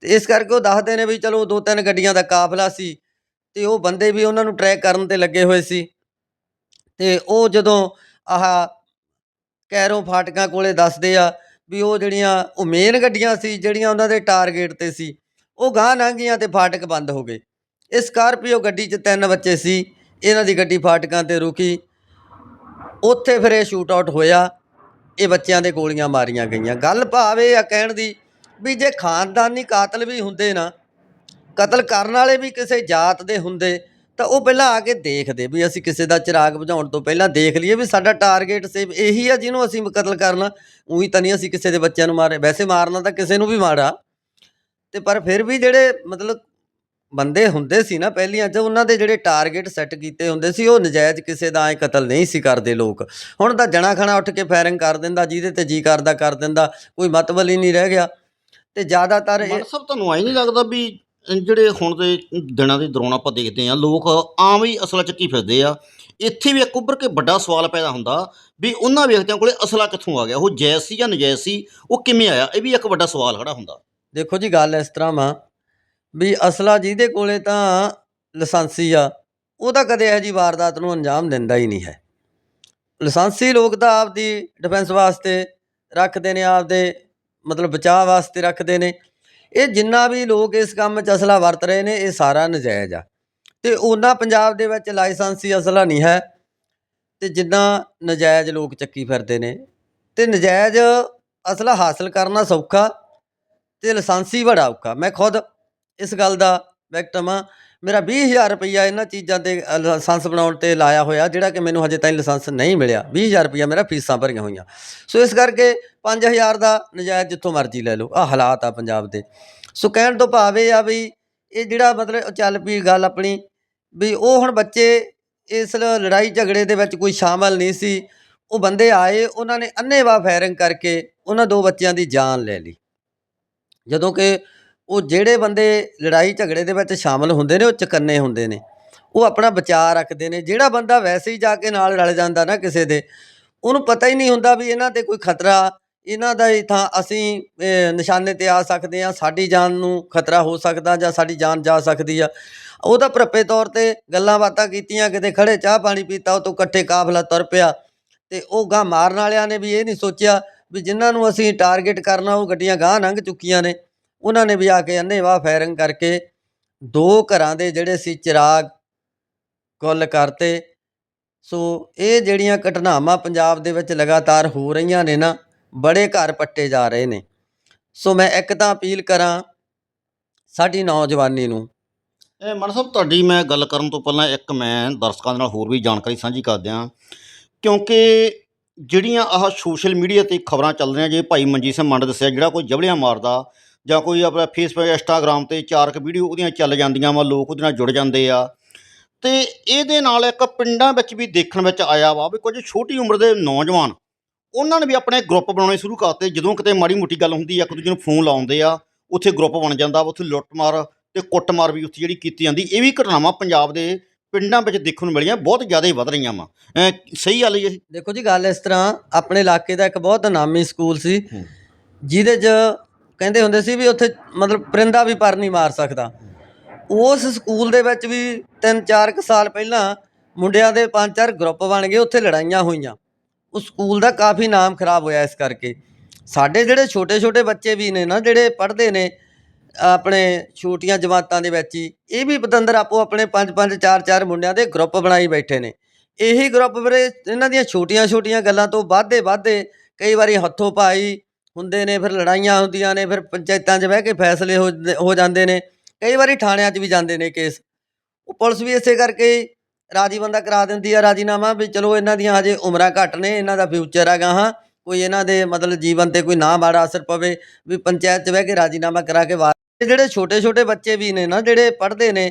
ਤੇ ਇਸ ਕਰਕੇ ਉਹ ਦੱਸਦੇ ਨੇ ਵੀ ਚਲੋ ਦੋ ਤਿੰਨ ਗੱਡੀਆਂ ਦਾ ਕਾਫਲਾ ਸੀ ਤੇ ਉਹ ਬੰਦੇ ਵੀ ਉਹਨਾਂ ਨੂੰ ਟਰੈਕ ਕਰਨ ਤੇ ਲੱਗੇ ਹੋਏ ਸੀ। ਤੇ ਉਹ ਜਦੋਂ ਆਹ ਕੈਰੋਂ ਫਾਟਕਾਂ ਕੋਲ ਦੱਸਦੇ ਆ ਵੀ ਉਹ ਜਿਹੜੀਆਂ ਉਹ ਮੇਨ ਗੱਡੀਆਂ ਸੀ, ਜਿਹੜੀਆਂ ਉਹਨਾਂ ਦੇ ਟਾਰਗੇਟ ਤੇ ਸੀ, ਉਹ ਗਾਂਹ ਗਈਆਂ ਅਤੇ ਫਾਟਕ ਬੰਦ ਹੋ ਗਏ। ਇਹ ਸਕਾਰਪੀਓ ਗੱਡੀ 'ਚ ਤਿੰਨ ਬੱਚੇ ਸੀ, ਇਹਨਾਂ ਦੀ ਗੱਡੀ ਫਾਟਕਾਂ ਤੇ ਰੁਕੀ। ਉੱਥੇ ਫਿਰ ਇਹ ਸ਼ੂਟ ਆਊਟ ਹੋਇਆ, ਇਹ ਬੱਚਿਆਂ ਦੇ ਗੋਲੀਆਂ ਮਾਰੀਆਂ ਗਈਆਂ। ਗੱਲ ਭਾਵ ਇਹ ਆ ਕਹਿਣ ਦੀ ਵੀ ਜੇ ਖਾਨਦਾਨੀ ਕਾਤਲ ਵੀ ਹੁੰਦੇ ਨਾ, ਕਤਲ ਕਰਨ ਵਾਲੇ ਵੀ ਕਿਸੇ ਜਾਤ ਦੇ ਹੁੰਦੇ ਤਾਂ ਉਹ ਪਹਿਲਾਂ ਆ ਕੇ ਦੇਖਦੇ ਵੀ ਅਸੀਂ ਕਿਸੇ ਦਾ ਚਿਰਾਗ ਬੁਝਾਉਣ ਤੋਂ ਪਹਿਲਾਂ ਦੇਖ ਲਈਏ ਵੀ ਸਾਡਾ ਟਾਰਗੇਟ ਸੇ ਇਹੀ ਆ ਜਿਹਨੂੰ ਅਸੀਂ ਕਤਲ ਕਰਨਾ। ਉਹੀ ਤਾਂ ਨਹੀਂ ਅਸੀਂ ਕਿਸੇ ਦੇ ਬੱਚਿਆਂ ਨੂੰ ਮਾਰੇ। ਵੈਸੇ ਮਾਰਨਾ ਤਾਂ ਕਿਸੇ ਨੂੰ ਵੀ ਮਾਰਾ ਤੇ ਪਰ ਫਿਰ ਵੀ ਜਿਹੜੇ ਮਤਲਬ ਬੰਦੇ ਹੁੰਦੇ ਸੀ ਨਾ ਪਹਿਲੀਆਂ 'ਚ, ਉਹਨਾਂ ਦੇ ਜਿਹੜੇ ਟਾਰਗੇਟ ਸੈੱਟ ਕੀਤੇ ਹੁੰਦੇ ਸੀ, ਉਹ ਨਜਾਇਜ਼ ਕਿਸੇ ਦਾ ਐ ਕਤਲ ਨਹੀਂ ਸੀ ਕਰਦੇ ਲੋਕ। ਹੁਣ ਤਾਂ ਜਣਾ ਖਣਾ ਉੱਠ ਕੇ ਫਾਇਰਿੰਗ ਕਰ ਦਿੰਦਾ, ਜਿਹਦੇ ਤੇ ਜੀ ਕਰਦਾ ਕਰ ਦਿੰਦਾ, ਕੋਈ ਮਤਲਬ ਹੀ ਨਹੀਂ ਰਹਿ ਗਿਆ। ਤੇ ਜ਼ਿਆਦਾਤਰ ਇਹ ਸਭ ਤੁਹਾਨੂੰ ਆਈ ਨਹੀਂ ਲੱਗਦਾ ਵੀ ਜਿਹੜੇ ਹੁਣ ਦੇ ਦਿਨਾਂ ਦੇ ਦੌਰਾਨ ਆਪਾਂ ਦੇਖਦੇ ਆ ਲੋਕ ਆਮ ਹੀ ਅਸਲਾ ਚੱਕੀ ਫਿਰਦੇ ਆ? ਇੱਥੇ ਵੀ ਇੱਕ ਉੱਭਰ ਕੇ ਵੱਡਾ ਸਵਾਲ ਪੈਦਾ ਹੁੰਦਾ ਵੀ ਉਹਨਾਂ ਵਿਅਕਤੀਆਂ ਕੋਲੇ ਅਸਲਾ ਕਿੱਥੋਂ ਆ ਗਿਆ? ਉਹ ਜਾਇਜ਼ ਸੀ ਜਾਂ ਨਜਾਇਜ਼ ਸੀ? ਉਹ ਕਿਵੇਂ ਆਇਆ? ਇਹ ਵੀ ਇੱਕ ਵੱਡਾ ਸਵਾਲ ਖੜਾ ਹੁੰਦਾ। ਦੇਖੋ ਜੀ, ਗੱਲ ਇਸ ਤਰ੍ਹਾਂ ਵਾ ਵੀ ਅਸਲਾ ਜਿਹਦੇ ਕੋਲੇ ਤਾਂ ਲਾਇਸੈਂਸੀ ਆ, ਉਹ ਤਾਂ ਕਦੇ ਇਹੋ ਜੀ ਵਾਰਦਾਤ ਨੂੰ ਅੰਜਾਮ ਦਿੰਦਾ ਹੀ ਨਹੀਂ ਹੈ। ਲਾਇਸੈਂਸੀ ਲੋਕ ਤਾਂ ਆਪਦੀ ਡਿਫੈਂਸ ਵਾਸਤੇ ਰੱਖਦੇ ਨੇ, ਆਪਦੇ ਮਤਲਬ ਬਚਾਅ ਵਾਸਤੇ ਰੱਖਦੇ ਨੇ। ਇਹ ਜਿੰਨਾ ਵੀ ਲੋਕ ਇਸ ਕੰਮ 'ਚ ਅਸਲਾ ਵਰਤ ਰਹੇ ਨੇ, ਇਹ ਸਾਰਾ ਨਜਾਇਜ਼ ਆ। ਤੇ ਉਹਨਾਂ ਪੰਜਾਬ ਦੇ ਵਿੱਚ ਲਾਇਸੈਂਸੀ ਅਸਲਾ ਨਹੀਂ ਹੈ ਤੇ ਜਿੰਨਾ ਨਜਾਇਜ਼ ਲੋਕ ਚੱਕੀ ਫਿਰਦੇ ਨੇ। ਤੇ ਨਜਾਇਜ਼ ਅਸਲਾ ਹਾਸਲ ਕਰਨਾ ਸੌਖਾ ਤੇ ਲਾਇਸੈਂਸੀ ਬੜਾ ਔਖਾ। ਮੈਂ ਖੁਦ ਇਸ ਗੱਲ ਦਾ ਵਿਕਟਮ ਆ ਮੇਰਾ 20000 ਰੁਪਈਆ ਇਹਨਾਂ ਚੀਜ਼ਾਂ ਤੇ ਅ, ਲਾਇਸੈਂਸ ਬਣਾਉਣ ਤੇ ਲਾਇਆ ਹੋਇਆ ਜਿਹੜਾ ਕਿ ਮੈਨੂੰ ਹਜੇ ਤਾਈਂ ਲਾਇਸੈਂਸ ਨਹੀਂ ਮਿਲਿਆ। 20000 ਰੁਪਈਆ ਮੇਰਾ ਫੀਸਾਂ ਭਰੀਆਂ ਹੋਈਆਂ। ਸੋ ਇਸ ਕਰਕੇ 5000 ਦਾ ਨਜਾਇਜ਼ ਜਿੱਥੋਂ ਮਰਜ਼ੀ ਲੈ ਲਓ। ਆ ਹਾਲਾਤ ਆ ਪੰਜਾਬ ਦੇ। ਸੋ ਕਹਿਣ ਤੋਂ ਭਾਵ ਇਹ ਆ ਵੀ ਇਹ ਜਿਹੜਾ ਮਤਲਬ ਚੱਲ ਪਈ ਗੱਲ ਆਪਣੀ ਵੀ ਉਹ ਹੁਣ ਬੱਚੇ ਇਸ ਲ- ਲੜਾਈ ਝਗੜੇ ਦੇ ਵਿੱਚ ਕੋਈ ਸ਼ਾਮਲ ਨਹੀਂ ਸੀ। ਉਹ ਬੰਦੇ ਆਏ ਉਹਨਾਂ ਨੇ ਅੰਨ੍ਹੇਵਾਹ ਫਾਇਰਿੰਗ ਕਰਕੇ ਉਹਨਾਂ ਦੋ ਬੱਚਿਆਂ ਦੀ ਜਾਨ ਲੈ ਲਈ। ਜਦੋਂ ਕਿ ਉਹ ਜਿਹੜੇ ਬੰਦੇ ਲੜਾਈ ਝਗੜੇ ਦੇ ਵਿੱਚ ਸ਼ਾਮਲ ਹੁੰਦੇ ਨੇ, ਉਹ ਚਕੰਨੇ ਹੁੰਦੇ ਨੇ। ਉਹ ਆਪਣਾ ਬਚਾਅ ਰੱਖਦੇ ਨੇ। ਜਿਹੜਾ ਬੰਦਾ ਵੈਸੇ ਹੀ ਜਾ ਕੇ ਨਾਲ ਰਲ ਜਾਂਦਾ ਨਾ ਕਿਸੇ ਦੇ, ਉਹਨੂੰ ਪਤਾ ਹੀ ਨਹੀਂ ਹੁੰਦਾ ਵੀ ਇਹਨਾਂ ਤੇ ਕੋਈ ਖਤਰਾ, ਇਹਨਾਂ ਦਾ ਹੀ ਥਾਂ ਅਸੀਂ ਨਿਸ਼ਾਨੇ ਤੇ ਆ ਸਕਦੇ ਆ ਸਾਡੀ ਜਾਨ ਨੂੰ ਖਤਰਾ ਹੋ ਸਕਦਾ ਜਾਂ ਸਾਡੀ ਜਾਨ ਜਾ ਸਕਦੀ ਆ। ਉਹ ਤਾਂ ਭਰੱਪੇ ਤੌਰ ਤੇ ਗੱਲਾਂ ਬਾਤਾਂ ਕੀਤੀਆਂ, ਕਿਤੇ ਖੜੇ ਚਾਹ ਪਾਣੀ ਪੀਤਾ, ਉਹ ਤੋਂ ਇਕੱਠੇ ਕਾਫਲਾ ਤੁਰ ਪਿਆ। ਤੇ ਉਹ ਗਾਂ ਮਾਰਨ ਵਾਲਿਆਂ ਨੇ ਵੀ ਇਹ ਨਹੀਂ ਸੋਚਿਆ ਵੀ ਜਿਨ੍ਹਾਂ ਨੂੰ ਅਸੀਂ ਟਾਰਗੇਟ ਕਰਨਾ, ਉਹ ਗੱਡੀਆਂ ਗਾਂ ਲੰਘ ਚੁੱਕੀਆਂ ਨੇ। ਉਹਨਾਂ ਨੇ ਵੀ ਆ ਕੇ ਅੰਨ੍ਹੇਵਾਹ ਫਾਇਰਿੰਗ ਕਰਕੇ ਦੋ ਘਰਾਂ ਦੇ ਜਿਹੜੇ ਸੀ ਚਿਰਾਗ ਕੁੱਲ ਕਰਤੇ। ਸੋ ਇਹ ਜਿਹੜੀਆਂ ਘਟਨਾਵਾਂ ਪੰਜਾਬ ਦੇ ਵਿੱਚ ਲਗਾਤਾਰ ਹੋ ਰਹੀਆਂ ਨੇ ਨਾ, ਬੜੇ ਘਰ ਪੱਟੇ ਜਾ ਰਹੇ ਨੇ। ਸੋ ਮੈਂ ਇੱਕ ਤਾਂ ਅਪੀਲ ਕਰਾਂ ਸਾਡੀ ਨੌਜਵਾਨੀ ਨੂੰ। ਇਹ ਮਨ ਸਾਹਿਬ, ਤੁਹਾਡੀ ਮੈਂ ਗੱਲ ਕਰਨ ਤੋਂ ਪਹਿਲਾਂ ਇੱਕ ਮੈਂ ਦਰਸ਼ਕਾਂ ਦੇ ਨਾਲ ਹੋਰ ਵੀ ਜਾਣਕਾਰੀ ਸਾਂਝੀ ਕਰ ਦਿਆਂ। ਕਿਉਂਕਿ ਜਿਹੜੀਆਂ ਆਹ ਸੋਸ਼ਲ ਮੀਡੀਆ ਤੇ ਖਬਰਾਂ ਚੱਲ ਰਹੀਆਂ, ਜੇ ਭਾਈ ਮਨਜੀਤ ਸਿੰਘ ਮੰਡ ਦੱਸਿਆ, ਜਿਹੜਾ ਕੋਈ ਜਬਲਿਆਂ ਮਾਰਦਾ ਜਾਂ ਕੋਈ ਆਪਣਾ ਫੇਸਬੁੱਕ ਇੰਸਟਾਗ੍ਰਾਮ ਤੇ ਚਾਰਕ ਵੀਡੀਓ ਉਹਦੀਆਂ ਚੱਲ ਜਾਂਦੀਆਂ ਵਾ ਲੋਕ ਉਹਦੇ ਨਾਲ ਜੁੜ ਜਾਂਦੇ ਆ। ਤੇ ਇਹਦੇ ਨਾਲ ਇੱਕ ਪਿੰਡਾਂ ਵਿੱਚ ਵੀ ਦੇਖਣ ਵਿੱਚ ਆਇਆ ਵਾ ਵੀ ਕੁਝ ਛੋਟੀ ਉਮਰ ਦੇ ਨੌਜਵਾਨ ਉਹਨਾਂ ਨੇ ਵੀ ਆਪਣੇ ਗਰੁੱਪ ਬਣਾਉਣੇ ਸ਼ੁਰੂ ਕਰਤੇ। ਜਦੋਂ ਕਿਤੇ ਮਾੜੀ ਮੋਟੀ ਗੱਲ ਹੁੰਦੀ ਆ ਇੱਕ ਦੂਜੇ ਨੂੰ ਫੋਨ ਲਾਉਂਦੇ ਆ ਉੱਥੇ ਗਰੁੱਪ ਬਣ ਜਾਂਦਾ ਵਾ ਉੱਥੇ ਲੁੱਟਮਾਰ ਤੇ ਕੁੱਟਮਾਰ ਵੀ ਉੱਥੇ ਜਿਹੜੀ ਕੀਤੀ ਜਾਂਦੀ। ਇਹ ਵੀ ਘਟਨਾਵਾਂ ਪੰਜਾਬ ਦੇ ਪਿੰਡਾਂ ਵਿੱਚ ਦੇਖਣ ਨੂੰ ਮਿਲੀਆਂ ਬਹੁਤ ਜ਼ਿਆਦਾ ਹੀ ਵੱਧ ਰਹੀਆਂ ਵਾ। ਸਹੀ ਗੱਲ ਹੈ ਦੇਖੋ ਜੀ ਗੱਲ ਇਸ ਤਰ੍ਹਾਂ ਆਪਣੇ ਇਲਾਕੇ ਦਾ ਇੱਕ ਬਹੁਤ ਨਾਮੀ ਸਕੂਲ ਸੀ। ਜਿਹਦੇ 'ਚ ਕਹਿੰਦੇ ਹੁੰਦੇ ਸੀ ਵੀ ਉੱਥੇ ਮਤਲਬ ਪਰਿੰਦਾ ਵੀ ਪਰ ਨਹੀਂ ਮਾਰ ਸਕਦਾ। ਉਸ ਸਕੂਲ ਦੇ ਵਿੱਚ ਵੀ 3-4 ਕੁ ਸਾਲ ਪਹਿਲਾਂ ਮੁੰਡਿਆਂ ਦੇ ਪੰਜ ਚਾਰ ਗਰੁੱਪ ਬਣ ਗਏ, ਉੱਥੇ ਲੜਾਈਆਂ ਹੋਈਆਂ। ਉਸ ਸਕੂਲ ਦਾ ਕਾਫੀ ਨਾਮ ਖਰਾਬ ਹੋਇਆ ਇਸ ਕਰਕੇ। ਸਾਡੇ ਜਿਹੜੇ ਛੋਟੇ-ਛੋਟੇ ਬੱਚੇ ਵੀ ਨੇ ਨਾ, ਜਿਹੜੇ ਪੜ੍ਹਦੇ ਨੇ, ਆਪਣੇ ਛੋਟੀਆਂ ਜਮਾਤਾਂ ਦੇ ਵਿੱਚ ਹੀ, ਇਹ ਵੀ ਪਤੰਦਰ ਆਪੋ ਆਪਣੇ ਪੰਜ ਪੰਜ, ਚਾਰ ਚਾਰ ਮੁੰਡਿਆਂ ਦੇ ਗਰੁੱਪ ਬਣਾਈ ਬੈਠੇ ਨੇ। ਇਹੀ ਗਰੁੱਪ ਵੀਰੇ ਇਹਨਾਂ ਦੀਆਂ ਛੋਟੀਆਂ-ਛੋਟੀਆਂ ਗੱਲਾਂ ਤੋਂ ਵਾਧੇ ਵਾਧੇ ਕਈ ਵਾਰੀ ਹੱਥੋਂ ਪਾਈ ਹੁੰਦੇ ਨੇ, ਫਿਰ ਲੜਾਈਆਂ ਹੁੰਦੀਆਂ ਨੇ, ਫਿਰ ਪੰਚਾਇਤਾਂ 'ਚ ਬਹਿ ਕੇ ਫੈਸਲੇ ਹੋ ਹੋ ਜਾਂਦੇ ਨੇ। ਕਈ ਵਾਰੀ ਥਾਣਿਆਂ 'ਚ ਵੀ ਜਾਂਦੇ ਨੇ ਕੇਸ। ਉਹ ਪੁਲਿਸ ਵੀ ਇਸੇ ਕਰਕੇ ਹੀ ਰਾਜੀ ਬੰਦਾ ਕਰਾ ਦਿੰਦੀ ਆ ਰਾਜੀਨਾਮਾ ਵੀ ਚਲੋ ਇਹਨਾਂ ਦੀਆਂ ਹਜੇ ਉਮਰਾਂ ਘੱਟ ਨੇ, ਇਹਨਾਂ ਦਾ ਫਿਊਚਰ ਹੈਗਾ ਹਾਂ। ਕੋਈ ਇਹਨਾਂ ਦੇ ਮਤਲਬ ਜੀਵਨ ਤੇ ਕੋਈ ਨਾ ਮਾੜਾ ਅਸਰ ਪਵੇ, ਵੀ ਪੰਚਾਇਤ 'ਚ ਬਹਿ ਕੇ ਰਾਜੀਨਾਮਾ ਕਰਾ ਕੇ ਵਾਰ ਜਿਹੜੇ ਛੋਟੇ ਛੋਟੇ ਬੱਚੇ ਵੀ ਨੇ ਨਾ, ਜਿਹੜੇ ਪੜ੍ਹਦੇ ਨੇ,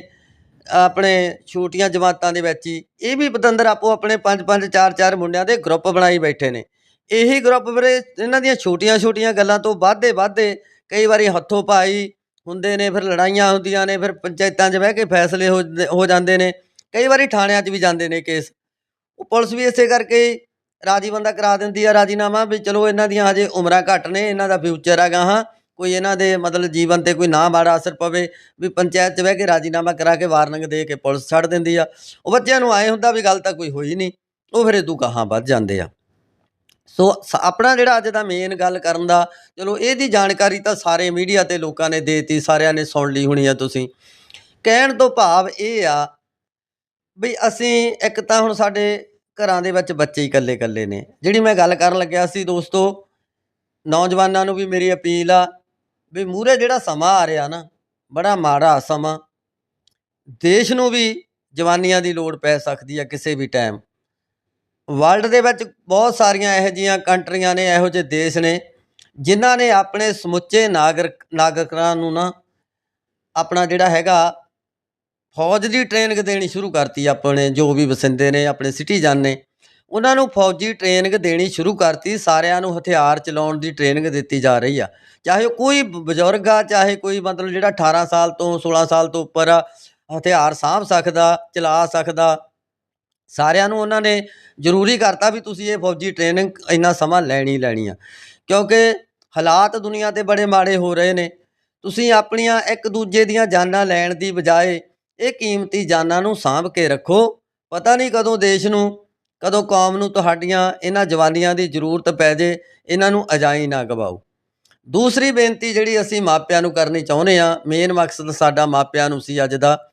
ਆਪਣੇ ਛੋਟੀਆਂ ਜਮਾਤਾਂ ਦੇ ਵਿੱਚ ਹੀ, ਇਹ ਵੀ ਪਤੰਦਰ ਆਪੋ ਆਪਣੇ ਪੰਜ ਪੰਜ ਚਾਰ ਚਾਰ ਮੁੰਡਿਆਂ ਦੇ ਗਰੁੱਪ ਬਣਾਈ ਬੈਠੇ ਨੇ। ਇਹੀ ਗਰੁੱਪ ਵੀਰੇ, ਇਹਨਾਂ ਦੀਆਂ ਛੋਟੀਆਂ ਛੋਟੀਆਂ ਗੱਲਾਂ ਤੋਂ ਵਾਧੇ ਵਾਧੇ ਕਈ ਵਾਰੀ ਹੱਥੋਂ ਪਾਈ ਹੁੰਦੇ ਨੇ, ਫਿਰ ਲੜਾਈਆਂ ਹੁੰਦੀਆਂ ਨੇ, ਫਿਰ ਪੰਚਾਇਤਾਂ 'ਚ ਬਹਿ ਕੇ ਫੈਸਲੇ ਹੋ ਹੋ ਜਾਂਦੇ ਨੇ, ਕਈ ਵਾਰੀ ਥਾਣਿਆਂ 'ਚ ਵੀ ਜਾਂਦੇ ਨੇ ਕੇਸ ਉਹ ਪੁਲਿਸ ਵੀ ਇਸੇ ਕਰਕੇ ਹੀ ਰਾਜੀ ਬੰਦਾ ਕਰਾ ਦਿੰਦੀ ਆ ਰਾਜੀਨਾਮਾ ਵੀ ਚਲੋ ਇਹਨਾਂ ਦੀਆਂ ਹਜੇ ਉਮਰਾਂ ਘੱਟ ਨੇ, ਇਹਨਾਂ ਦਾ ਫਿਊਚਰ ਹੈਗਾ ਹਾਂ, ਕੋਈ ਇਹਨਾਂ ਦੇ ਮਤਲਬ ਜੀਵਨ ਤੇ ਕੋਈ ਨਾ ਮਾੜਾ ਅਸਰ ਪਵੇ, ਵੀ ਪੰਚਾਇਤ 'ਚ ਬਹਿ ਕੇ ਰਾਜੀਨਾਮਾ ਕਰਾ ਕੇ ਵਾਰਨਿੰਗ ਦੇ ਕੇ ਪੁਲਿਸ ਛੱਡ ਦਿੰਦੀ ਆ। ਉਹ ਬੱਚਿਆਂ ਨੂੰ ਆਏ ਹੁੰਦਾ ਵੀ ਗੱਲ ਤਾਂ ਕੋਈ ਹੋਈ ਨਹੀਂ, ਉਹ ਫਿਰ ਇਦੋਂ ਗਾਹਾਂ ਵੱਧ ਜਾਂਦੇ ਆ। ਸੋ ਸ- ਆਪਣਾ ਜਿਹੜਾ ਅੱਜ ਦਾ ਮੇਨ ਗੱਲ ਕਰਨ ਦਾ, ਚਲੋ ਇਹਦੀ ਜਾਣਕਾਰੀ ਤਾਂ ਸਾਰੇ ਮੀਡੀਆ ਤੇ ਲੋਕਾਂ ਨੇ ਦੇਤੀ, ਸਾਰਿਆਂ ਨੇ ਸੁਣ ਲਈ ਹੋਣੀ ਆ ਤੁਸੀਂ। ਕਹਿਣ ਤੋਂ ਭਾਵ ਇਹ ਆ ਵੀ ਅਸੀਂ ਇੱਕ ਤਾਂ ਹੁਣ ਸਾਡੇ ਘਰਾਂ ਦੇ ਵਿੱਚ ਬੱਚੇ ਹੀ ਇਕੱਲੇ ਇਕੱਲੇ ਨੇ। ਜਿਹੜੀ ਮੈਂ ਗੱਲ ਕਰਨ ਲੱਗਿਆ ਸੀ ਦੋਸਤੋ, ਨੌਜਵਾਨਾਂ ਨੂੰ ਵੀ ਮੇਰੀ ਅਪੀਲ ਆ ਵੀ ਮੂਹਰੇ ਜਿਹੜਾ ਸਮਾਂ ਆ ਰਿਹਾ ਨਾ, ਬੜਾ ਮਾੜਾ ਸਮਾਂ, ਦੇਸ਼ ਨੂੰ ਵੀ ਜਵਾਨੀਆਂ ਦੀ ਲੋੜ ਪੈ ਸਕਦੀ ਆ ਕਿਸੇ ਵੀ ਟਾਈਮ ਵਰਲਡ ਦੇ ਵਿੱਚ ਬਹੁਤ ਸਾਰੀਆਂ ਇਹੋ ਜਿਹੀਆਂ ਕੰਟਰੀਆਂ ਨੇ, ਇਹੋ ਜਿਹੇ ਦੇਸ਼ ਨੇ, ਜਿਨ੍ਹਾਂ ਨੇ ਆਪਣੇ ਸਮੁੱਚੇ ਨਾਗਰਿਕ ਨਾਗਰਿਕਾਂ ਨੂੰ ਨਾ ਆਪਣਾ ਜਿਹੜਾ ਹੈਗਾ ਫੌਜ ਦੀ ਟ੍ਰੇਨਿੰਗ ਦੇਣੀ ਸ਼ੁਰੂ ਕਰਤੀ ਆਪਣੇ, ਜੋ ਵੀ ਵਸਿੰਦੇ ਨੇ, ਆਪਣੇ ਸਿਟੀਜ਼ਨ ਨੇ। ਉਹਨਾਂ ਨੂੰ ਫੌਜੀ ਟ੍ਰੇਨਿੰਗ ਦੇਣੀ ਸ਼ੁਰੂ ਕਰਤੀ, ਸਾਰਿਆਂ ਨੂੰ ਹਥਿਆਰ ਚਲਾਉਣ ਦੀ ਟ੍ਰੇਨਿੰਗ ਦਿੱਤੀ ਜਾ ਰਹੀ ਆ। ਚਾਹੇ ਉਹ ਕੋਈ ਬਜ਼ੁਰਗ ਆ, ਚਾਹੇ ਕੋਈ ਮਤਲਬ ਜਿਹੜਾ 18 ਸਾਲ ਤੋਂ 16 ਸਾਲ ਤੋਂ ਉੱਪਰ ਆ, ਹਥਿਆਰ ਸਾਂਭ ਸਕਦਾ, ਚਲਾ ਸਕਦਾ ਸਾਰਿਆਂ ਨੂੰ ਉਹਨਾਂ ਨੇ ਜ਼ਰੂਰੀ ਕਰਤਾ ਵੀ ਤੁਸੀਂ ਇਹ ਫੌਜੀ ਟ੍ਰੇਨਿੰਗ ਇੰਨਾ ਸਮਾਂ ਲੈਣੀ ਲੈਣੀ ਆ। ਕਿਉਂਕਿ ਹਾਲਾਤ ਦੁਨੀਆ ਤੇ ਬੜੇ ਮਾੜੇ ਹੋ ਰਹੇ ਨੇ। ਤੁਸੀਂ ਆਪਣੀਆਂ ਇੱਕ ਦੂਜੇ ਦੀਆਂ ਜਾਨਾਂ ਲੈਣ ਦੀ ਬਜਾਏ ਇਹ ਕੀਮਤੀ ਜਾਨਾਂ ਨੂੰ ਸਾਂਭ ਕੇ ਰੱਖੋ। ਪਤਾ ਨਹੀਂ ਕਦੋਂ ਦੇਸ਼ ਨੂੰ, ਕਦੋਂ ਕੌਮ ਨੂੰ ਤੁਹਾਡੀਆਂ ਇਹਨਾਂ ਜਵਾਨੀਆਂ ਦੀ ਜ਼ਰੂਰਤ ਪੈ ਜੇ, ਇਹਨਾਂ ਨੂੰ ਅਜਾਈ ਨਾ ਗਵਾਓ। ਦੂਸਰੀ ਬੇਨਤੀ ਜਿਹੜੀ ਅਸੀਂ ਮਾਪਿਆਂ ਨੂੰ ਕਰਨੀ ਚਾਹੁੰਦੇ ਆ ਮੇਨ ਮਕਸਦ ਸਾਡਾ ਮਾਪਿਆਂ ਨੂੰ ਸੀ ਅੱਜ ਦਾ,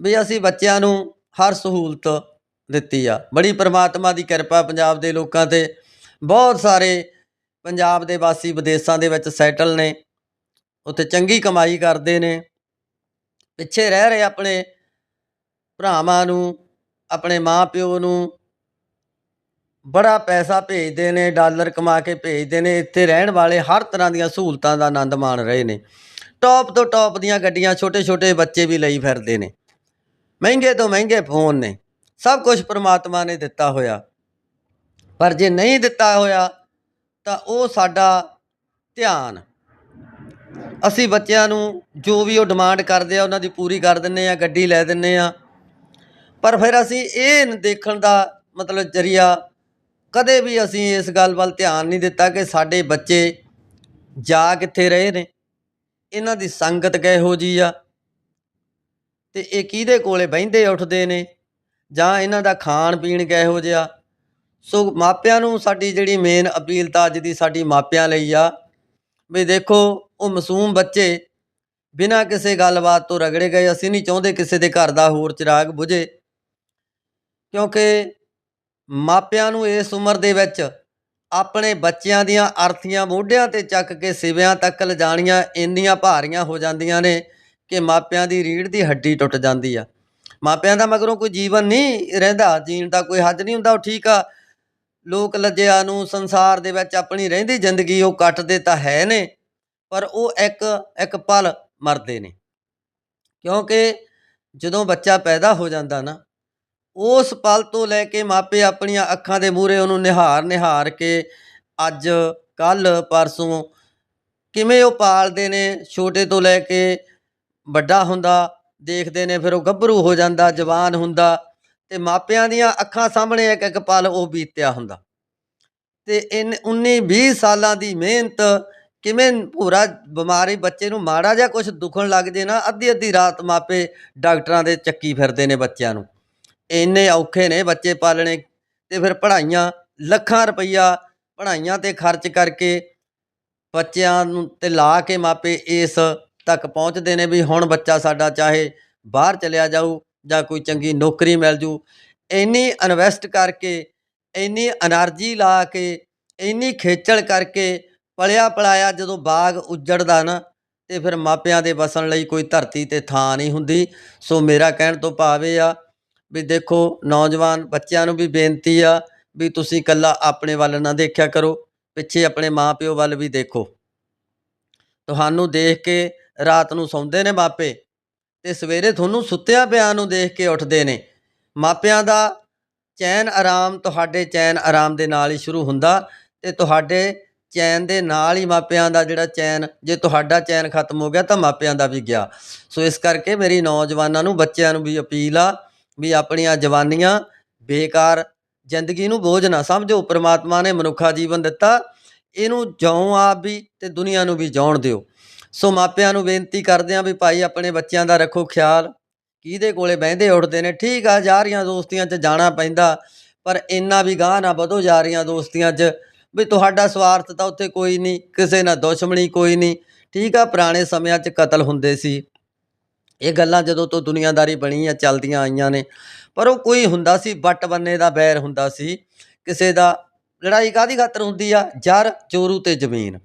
ਵੀ ਅਸੀਂ ਬੱਚਿਆਂ ਨੂੰ ਹਰ ਸਹੂਲਤ ਦਿੱਤੀ ਆ। ਬੜੀ ਪ੍ਰਮਾਤਮਾ ਦੀ ਕਿਰਪਾ ਪੰਜਾਬ ਦੇ ਲੋਕਾਂ ਤੇ। ਬਹੁਤ ਸਾਰੇ ਪੰਜਾਬ ਦੇ ਵਾਸੀ ਵਿਦੇਸ਼ਾਂ ਦੇ ਵਿੱਚ ਸੈਟਲ ਨੇ। ਉੱਥੇ ਚੰਗੀ ਕਮਾਈ ਕਰਦੇ ਨੇ। ਪਿੱਛੇ ਰਹਿ ਰਹੇ ਆਪਣੇ ਭਰਾਵਾਂ ਨੂੰ, ਆਪਣੇ ਮਾਪਿਓ ਨੂੰ। ਬੜਾ ਪੈਸਾ ਭੇਜਦੇ ਨੇ, ਡਾਲਰ ਕਮਾ ਕੇ ਭੇਜਦੇ ਨੇ। ਇੱਥੇ ਰਹਿਣ ਵਾਲੇ ਹਰ ਤਰ੍ਹਾਂ ਦੀਆਂ ਸਹੂਲਤਾਂ ਦਾ ਆਨੰਦ ਮਾਣ ਰਹੇ ਨੇ। ਟੌਪ ਤੋਂ ਟੌਪ ਦੀਆਂ ਗੱਡੀਆਂ ਛੋਟੇ ਛੋਟੇ ਬੱਚੇ ਵੀ ਲਈ ਫਿਰਦੇ ਨੇ। ਮਹਿੰਗੇ ਤੋਂ ਮਹਿੰਗੇ ਫੋਨ ਨੇ, ਸਭ ਕੁਝ ਪ੍ਰਮਾਤਮਾ ਨੇ ਦਿੱਤਾ ਹੋਇਆ। ਪਰ ਜੇ ਨਹੀਂ ਦਿੱਤਾ ਹੋਇਆ, ਤਾਂ ਉਹ ਸਾਡਾ ਧਿਆਨ। ਅਸੀਂ ਬੱਚਿਆਂ ਨੂੰ ਜੋ ਵੀ ਉਹ ਡਿਮਾਂਡ ਕਰਦੇ ਆ, ਉਹਨਾਂ ਦੀ ਪੂਰੀ ਕਰ ਦਿੰਨੇ ਆ, ਗੱਡੀ ਲੈ ਦਿੰਨੇ ਆ। ਪਰ ਫਿਰ ਅਸੀਂ ਇਹ ਦੇਖਣ ਦਾ ਮਤਲਬ ਜਰੀਆ ਕਦੇ ਵੀ ਅਸੀਂ ਇਸ ਗੱਲ ਵੱਲ ਧਿਆਨ ਨਹੀਂ ਦਿੱਤਾ ਕਿ ਸਾਡੇ ਬੱਚੇ ਜਾ ਕਿੱਥੇ ਰਹੇ ਨੇ। ਇਹਨਾਂ ਦੀ ਸੰਗਤ ਕਿਹੋ ਜੀ ਆ? ਤੇ ਇਹ ਕਿਹਦੇ ਕੋਲੇ ਬਹਿੰਦੇ ਉੱਠਦੇ ਨੇ? ਜਾਂ ਇਹਨਾਂ ਦਾ ਖਾਣ ਪੀਣ ਕਿਹੋ ਜਿਹਾ? ਸੋ ਮਾਪਿਆਂ ਨੂੰ ਸਾਡੀ ਜਿਹੜੀ ਮੇਨ ਅਪੀਲ ਤਾਂ ਅੱਜ ਦੀ ਸਾਡੀ ਮਾਪਿਆਂ ਲਈ ਆ। ਵੀ ਦੇਖੋ, ਉਹ ਮਾਸੂਮ ਬੱਚੇ ਬਿਨਾਂ ਕਿਸੇ ਗੱਲਬਾਤ ਤੋਂ ਰਗੜੇ ਗਏ, ਅਸੀਂ ਨਹੀਂ ਚਾਹੁੰਦੇ ਕਿਸੇ ਦੇ ਘਰ ਦਾ ਹੋਰ ਚਿਰਾਗ ਬੁਝੇ। ਕਿਉਂਕਿ ਮਾਪਿਆਂ ਨੂੰ ਇਸ ਉਮਰ ਦੇ ਵਿੱਚ ਆਪਣੇ ਬੱਚਿਆਂ ਦੀਆਂ ਅਰਥੀਆਂ ਮੋਢਿਆਂ ਤੇ ਚੱਕ ਕੇ ਸਿਵਿਆਂ ਤੱਕ ਲਿਜਾਣੀਆਂ ਇੰਨੀਆਂ ਭਾਰੀਆਂ ਹੋ ਜਾਂਦੀਆਂ ਨੇ। ਕਿ ਮਾਪਿਆਂ ਦੀ ਰੀੜ੍ਹ ਦੀ ਹੱਡੀ ਟੁੱਟ ਜਾਂਦੀ ਆ। ਮਾਪਿਆਂ ਦਾ ਮਗਰੋਂ ਕੋਈ ਜੀਵਨ ਨਹੀਂ ਰਹਿੰਦਾ, ਜੀਣ ਦਾ ਕੋਈ ਹੱਦ ਨਹੀਂ ਹੁੰਦਾ, ਉਹ ਠੀਕ ਆ। ਲੋਕ ਲੱਜਿਆਂ ਨੂੰ ਸੰਸਾਰ ਦੇ ਵਿੱਚ ਆਪਣੀ ਰਹਿੰਦੀ ਜ਼ਿੰਦਗੀ ਉਹ ਕੱਟਦੇ ਤਾਂ ਹੈ ਨੇ, ਪਰ ਉਹ ਇੱਕ ਇੱਕ ਪਲ ਮਰਦੇ ਨੇ। ਕਿਉਂਕਿ ਜਦੋਂ ਬੱਚਾ ਪੈਦਾ ਹੋ ਜਾਂਦਾ ਨਾ, ਉਸ ਪਲ ਤੋਂ ਲੈ ਕੇ ਮਾਪੇ ਆਪਣੀਆਂ ਅੱਖਾਂ ਦੇ ਮੂਹਰੇ ਉਹਨੂੰ ਨਿਹਾਰ ਨਿਹਾਰ ਕੇ ਅੱਜ ਕੱਲ ਪਰਸੋਂ ਕਿਵੇਂ ਉਹ ਪਾਲਦੇ ਨੇ, ਛੋਟੇ ਤੋਂ ਲੈ ਕੇ ਵੱਡਾ ਹੁੰਦਾ, ਦੇਖਦੇ ਨੇ, ਫਿਰ ਉਹ ਗੱਭਰੂ ਹੋ ਜਾਂਦਾ, ਜਵਾਨ ਹੁੰਦਾ ਤੇ ਮਾਪਿਆਂ ਦੀਆਂ ਅੱਖਾਂ ਸਾਹਮਣੇ ਇੱਕ ਇੱਕ ਪਲ ਉਹ ਬੀਤਿਆ ਹੁੰਦਾ। ਤੇ ਇਨ 19 20 ਸਾਲਾਂ ਦੀ ਮਿਹਨਤ ਕਿਵੇਂ ਪੂਰਾ ਬਿਮਾਰੀ ਬੱਚੇ ਨੂੰ ਮਾੜਾ ਜਿਹਾ ਕੁਝ ਦੁਖਣ ਲੱਗ ਜੇ ਨਾ, ਅੱਧੀ ਅੱਧੀ ਰਾਤ ਮਾਪੇ ਡਾਕਟਰਾਂ ਦੇ ਚੱਕੀ ਫਿਰਦੇ ਨੇ ਬੱਚਿਆਂ ਨੂੰ। ਇੰਨੇ ਔਖੇ ਨੇ ਬੱਚੇ ਪਾਲਣੇ ਤੇ ਫਿਰ ਪੜ੍ਹਾਈਆਂ, ਲੱਖਾਂ ਰੁਪਈਆ ਪੜ੍ਹਾਈਆਂ ਤੇ ਖਰਚ ਕਰਕੇ ਬੱਚਿਆਂ ਨੂੰ ਤੇ ਲਾ ਕੇ ਮਾਪੇ ਇਸ ਤੱਕ ਪਹੁੰਚਦੇ ਨੇ ਵੀ ਹੁਣ ਬੱਚਾ ਸਾਡਾ ਚਾਹੇ ਬਾਹਰ ਚਲਿਆ ਜਾਊ ਜਾਂ ਕੋਈ ਚੰਗੀ ਨੌਕਰੀ ਮਿਲ ਜੂ, ਇੰਨੀ ਇਨਵੈਸਟ ਕਰਕੇ, ਇੰਨੀ એનર્ਜੀ ਲਾ ਕੇ, ਇੰਨੀ ਖੇਚਲ ਕਰਕੇ ਪਲਿਆ ਪਲਾਇਆ ਜਦੋਂ ਬਾਗ ਉੱਜੜਦਾ ਨਾ, ਤੇ ਫਿਰ ਮਾਪਿਆਂ ਦੇ ਵਸਣ ਲਈ ਕੋਈ ਧਰਤੀ ਤੇ ਥਾਂ ਨਹੀਂ ਹੁੰਦੀ। ਸੋ ਮੇਰਾ ਕਹਿਣ ਤੋਂ ਭਾਵ ਇਹ ਆ ਵੀ ਦੇਖੋ, ਨੌਜਵਾਨ ਬੱਚਿਆਂ ਨੂੰ ਵੀ ਬੇਨਤੀ ਆ ਵੀ ਤੁਸੀਂ ਇਕੱਲਾ ਆਪਣੇ ਵੱਲ ਨਾ ਦੇਖਿਆ ਕਰੋ, ਪਿੱਛੇ ਆਪਣੇ ਮਾਪਿਓ ਵੱਲ ਵੀ ਦੇਖੋ। ਤੁਹਾਨੂੰ ਦੇਖ ਕੇ ਰਾਤ ਨੂੰ ਸੌਂਦੇ ਨੇ ਮਾਪੇ ਤੇ ਸਵੇਰੇ ਤੁਹਾਨੂੰ ਸੁੱਤਿਆਂ ਪਿਆ ਨੂੰ ਦੇਖ ਕੇ ਉੱਠਦੇ ਨੇ। ਮਾਪਿਆਂ ਦਾ ਚੈਨ ਆਰਾਮ, ਤੁਹਾਡੇ ਚੈਨ ਆਰਾਮ ਦੇ ਨਾਲ ਹੀ ਸ਼ੁਰੂ ਹੁੰਦਾ ਤੇ ਤੁਹਾਡੇ ਚੈਨ ਦੇ ਨਾਲ ਹੀ ਮਾਪਿਆਂ ਦਾ ਜਿਹੜਾ ਚੈਨ, ਜੇ ਤੁਹਾਡਾ ਚੈਨ ਖਤਮ ਹੋ ਗਿਆ ਤਾਂ ਮਾਪਿਆਂ ਦਾ ਵੀ ਗਿਆ। ਸੋ ਇਸ ਕਰਕੇ ਮੇਰੀ ਨੌਜਵਾਨਾਂ ਨੂੰ, ਬੱਚਿਆਂ ਨੂੰ ਵੀ ਅਪੀਲ ਆ ਵੀ ਆਪਣੀਆਂ ਜਵਾਨੀਆਂ ਬੇਕਾਰ ਜ਼ਿੰਦਗੀ ਨੂੰ ਬੋਝ ਨਾ ਸਮਝੋ। ਪ੍ਰਮਾਤਮਾ ਨੇ ਮਨੁੱਖਾ ਜੀਵਨ ਦਿੱਤਾ, ਇਹਨੂੰ ਜਿਉਂ ਆਪ ਵੀ ਤੇ ਦੁਨੀਆ ਨੂੰ ਵੀ ਜਿਉਣ ਦਿਓ। ਸੋ ਮਾਪਿਆਂ ਨੂੰ ਬੇਨਤੀ ਕਰਦੇ ਆ ਵੀ ਭਾਈ ਆਪਣੇ ਬੱਚਿਆਂ ਦਾ ਰੱਖੋ ਖਿਆਲ, ਕਿਹਦੇ ਕੋਲੇ ਬਹਿੰਦੇ ਉੱਠਦੇ ਨੇ, ਠੀਕ ਆ ਯਾਰੀਆਂ ਦੋਸਤੀਆਂ 'ਚ ਜਾਣਾ ਪੈਂਦਾ, ਪਰ ਇੰਨਾ ਵੀ ਗਾਹ ਨਾ ਵਧੋ ਯਾਰੀਆਂ ਦੋਸਤੀਆਂ 'ਚ, ਵੀ ਤੁਹਾਡਾ ਸਵਾਰਥ ਤਾਂ ਉੱਥੇ ਕੋਈ ਨਹੀਂ, ਕਿਸੇ ਨਾਲ ਦੁਸ਼ਮਣੀ ਕੋਈ ਨਹੀਂ, ਠੀਕ ਆ, ਪੁਰਾਣੇ ਸਮਿਆਂ 'ਚ ਕਤਲ ਹੁੰਦੇ ਸੀ। ਇਹ ਗੱਲਾਂ ਜਦੋਂ ਤੋਂ ਦੁਨੀਆਦਾਰੀ ਬਣੀ ਆ, ਚੱਲਦੀਆਂ ਆਈਆਂ ਨੇ, ਪਰ ਉਹ ਕੋਈ ਹੁੰਦਾ ਸੀ ਵੱਟ ਬੰਨੇ ਦਾ ਬੈਰ ਹੁੰਦਾ ਸੀ, ਕਿਸੇ ਦਾ ਲੜਾਈ ਕਾਦੀ ਖਾਤਰ ਹੁੰਦੀ ਆ ਜਰ ਚੋਰੂ ਤੇ ਜ਼ਮੀਨ,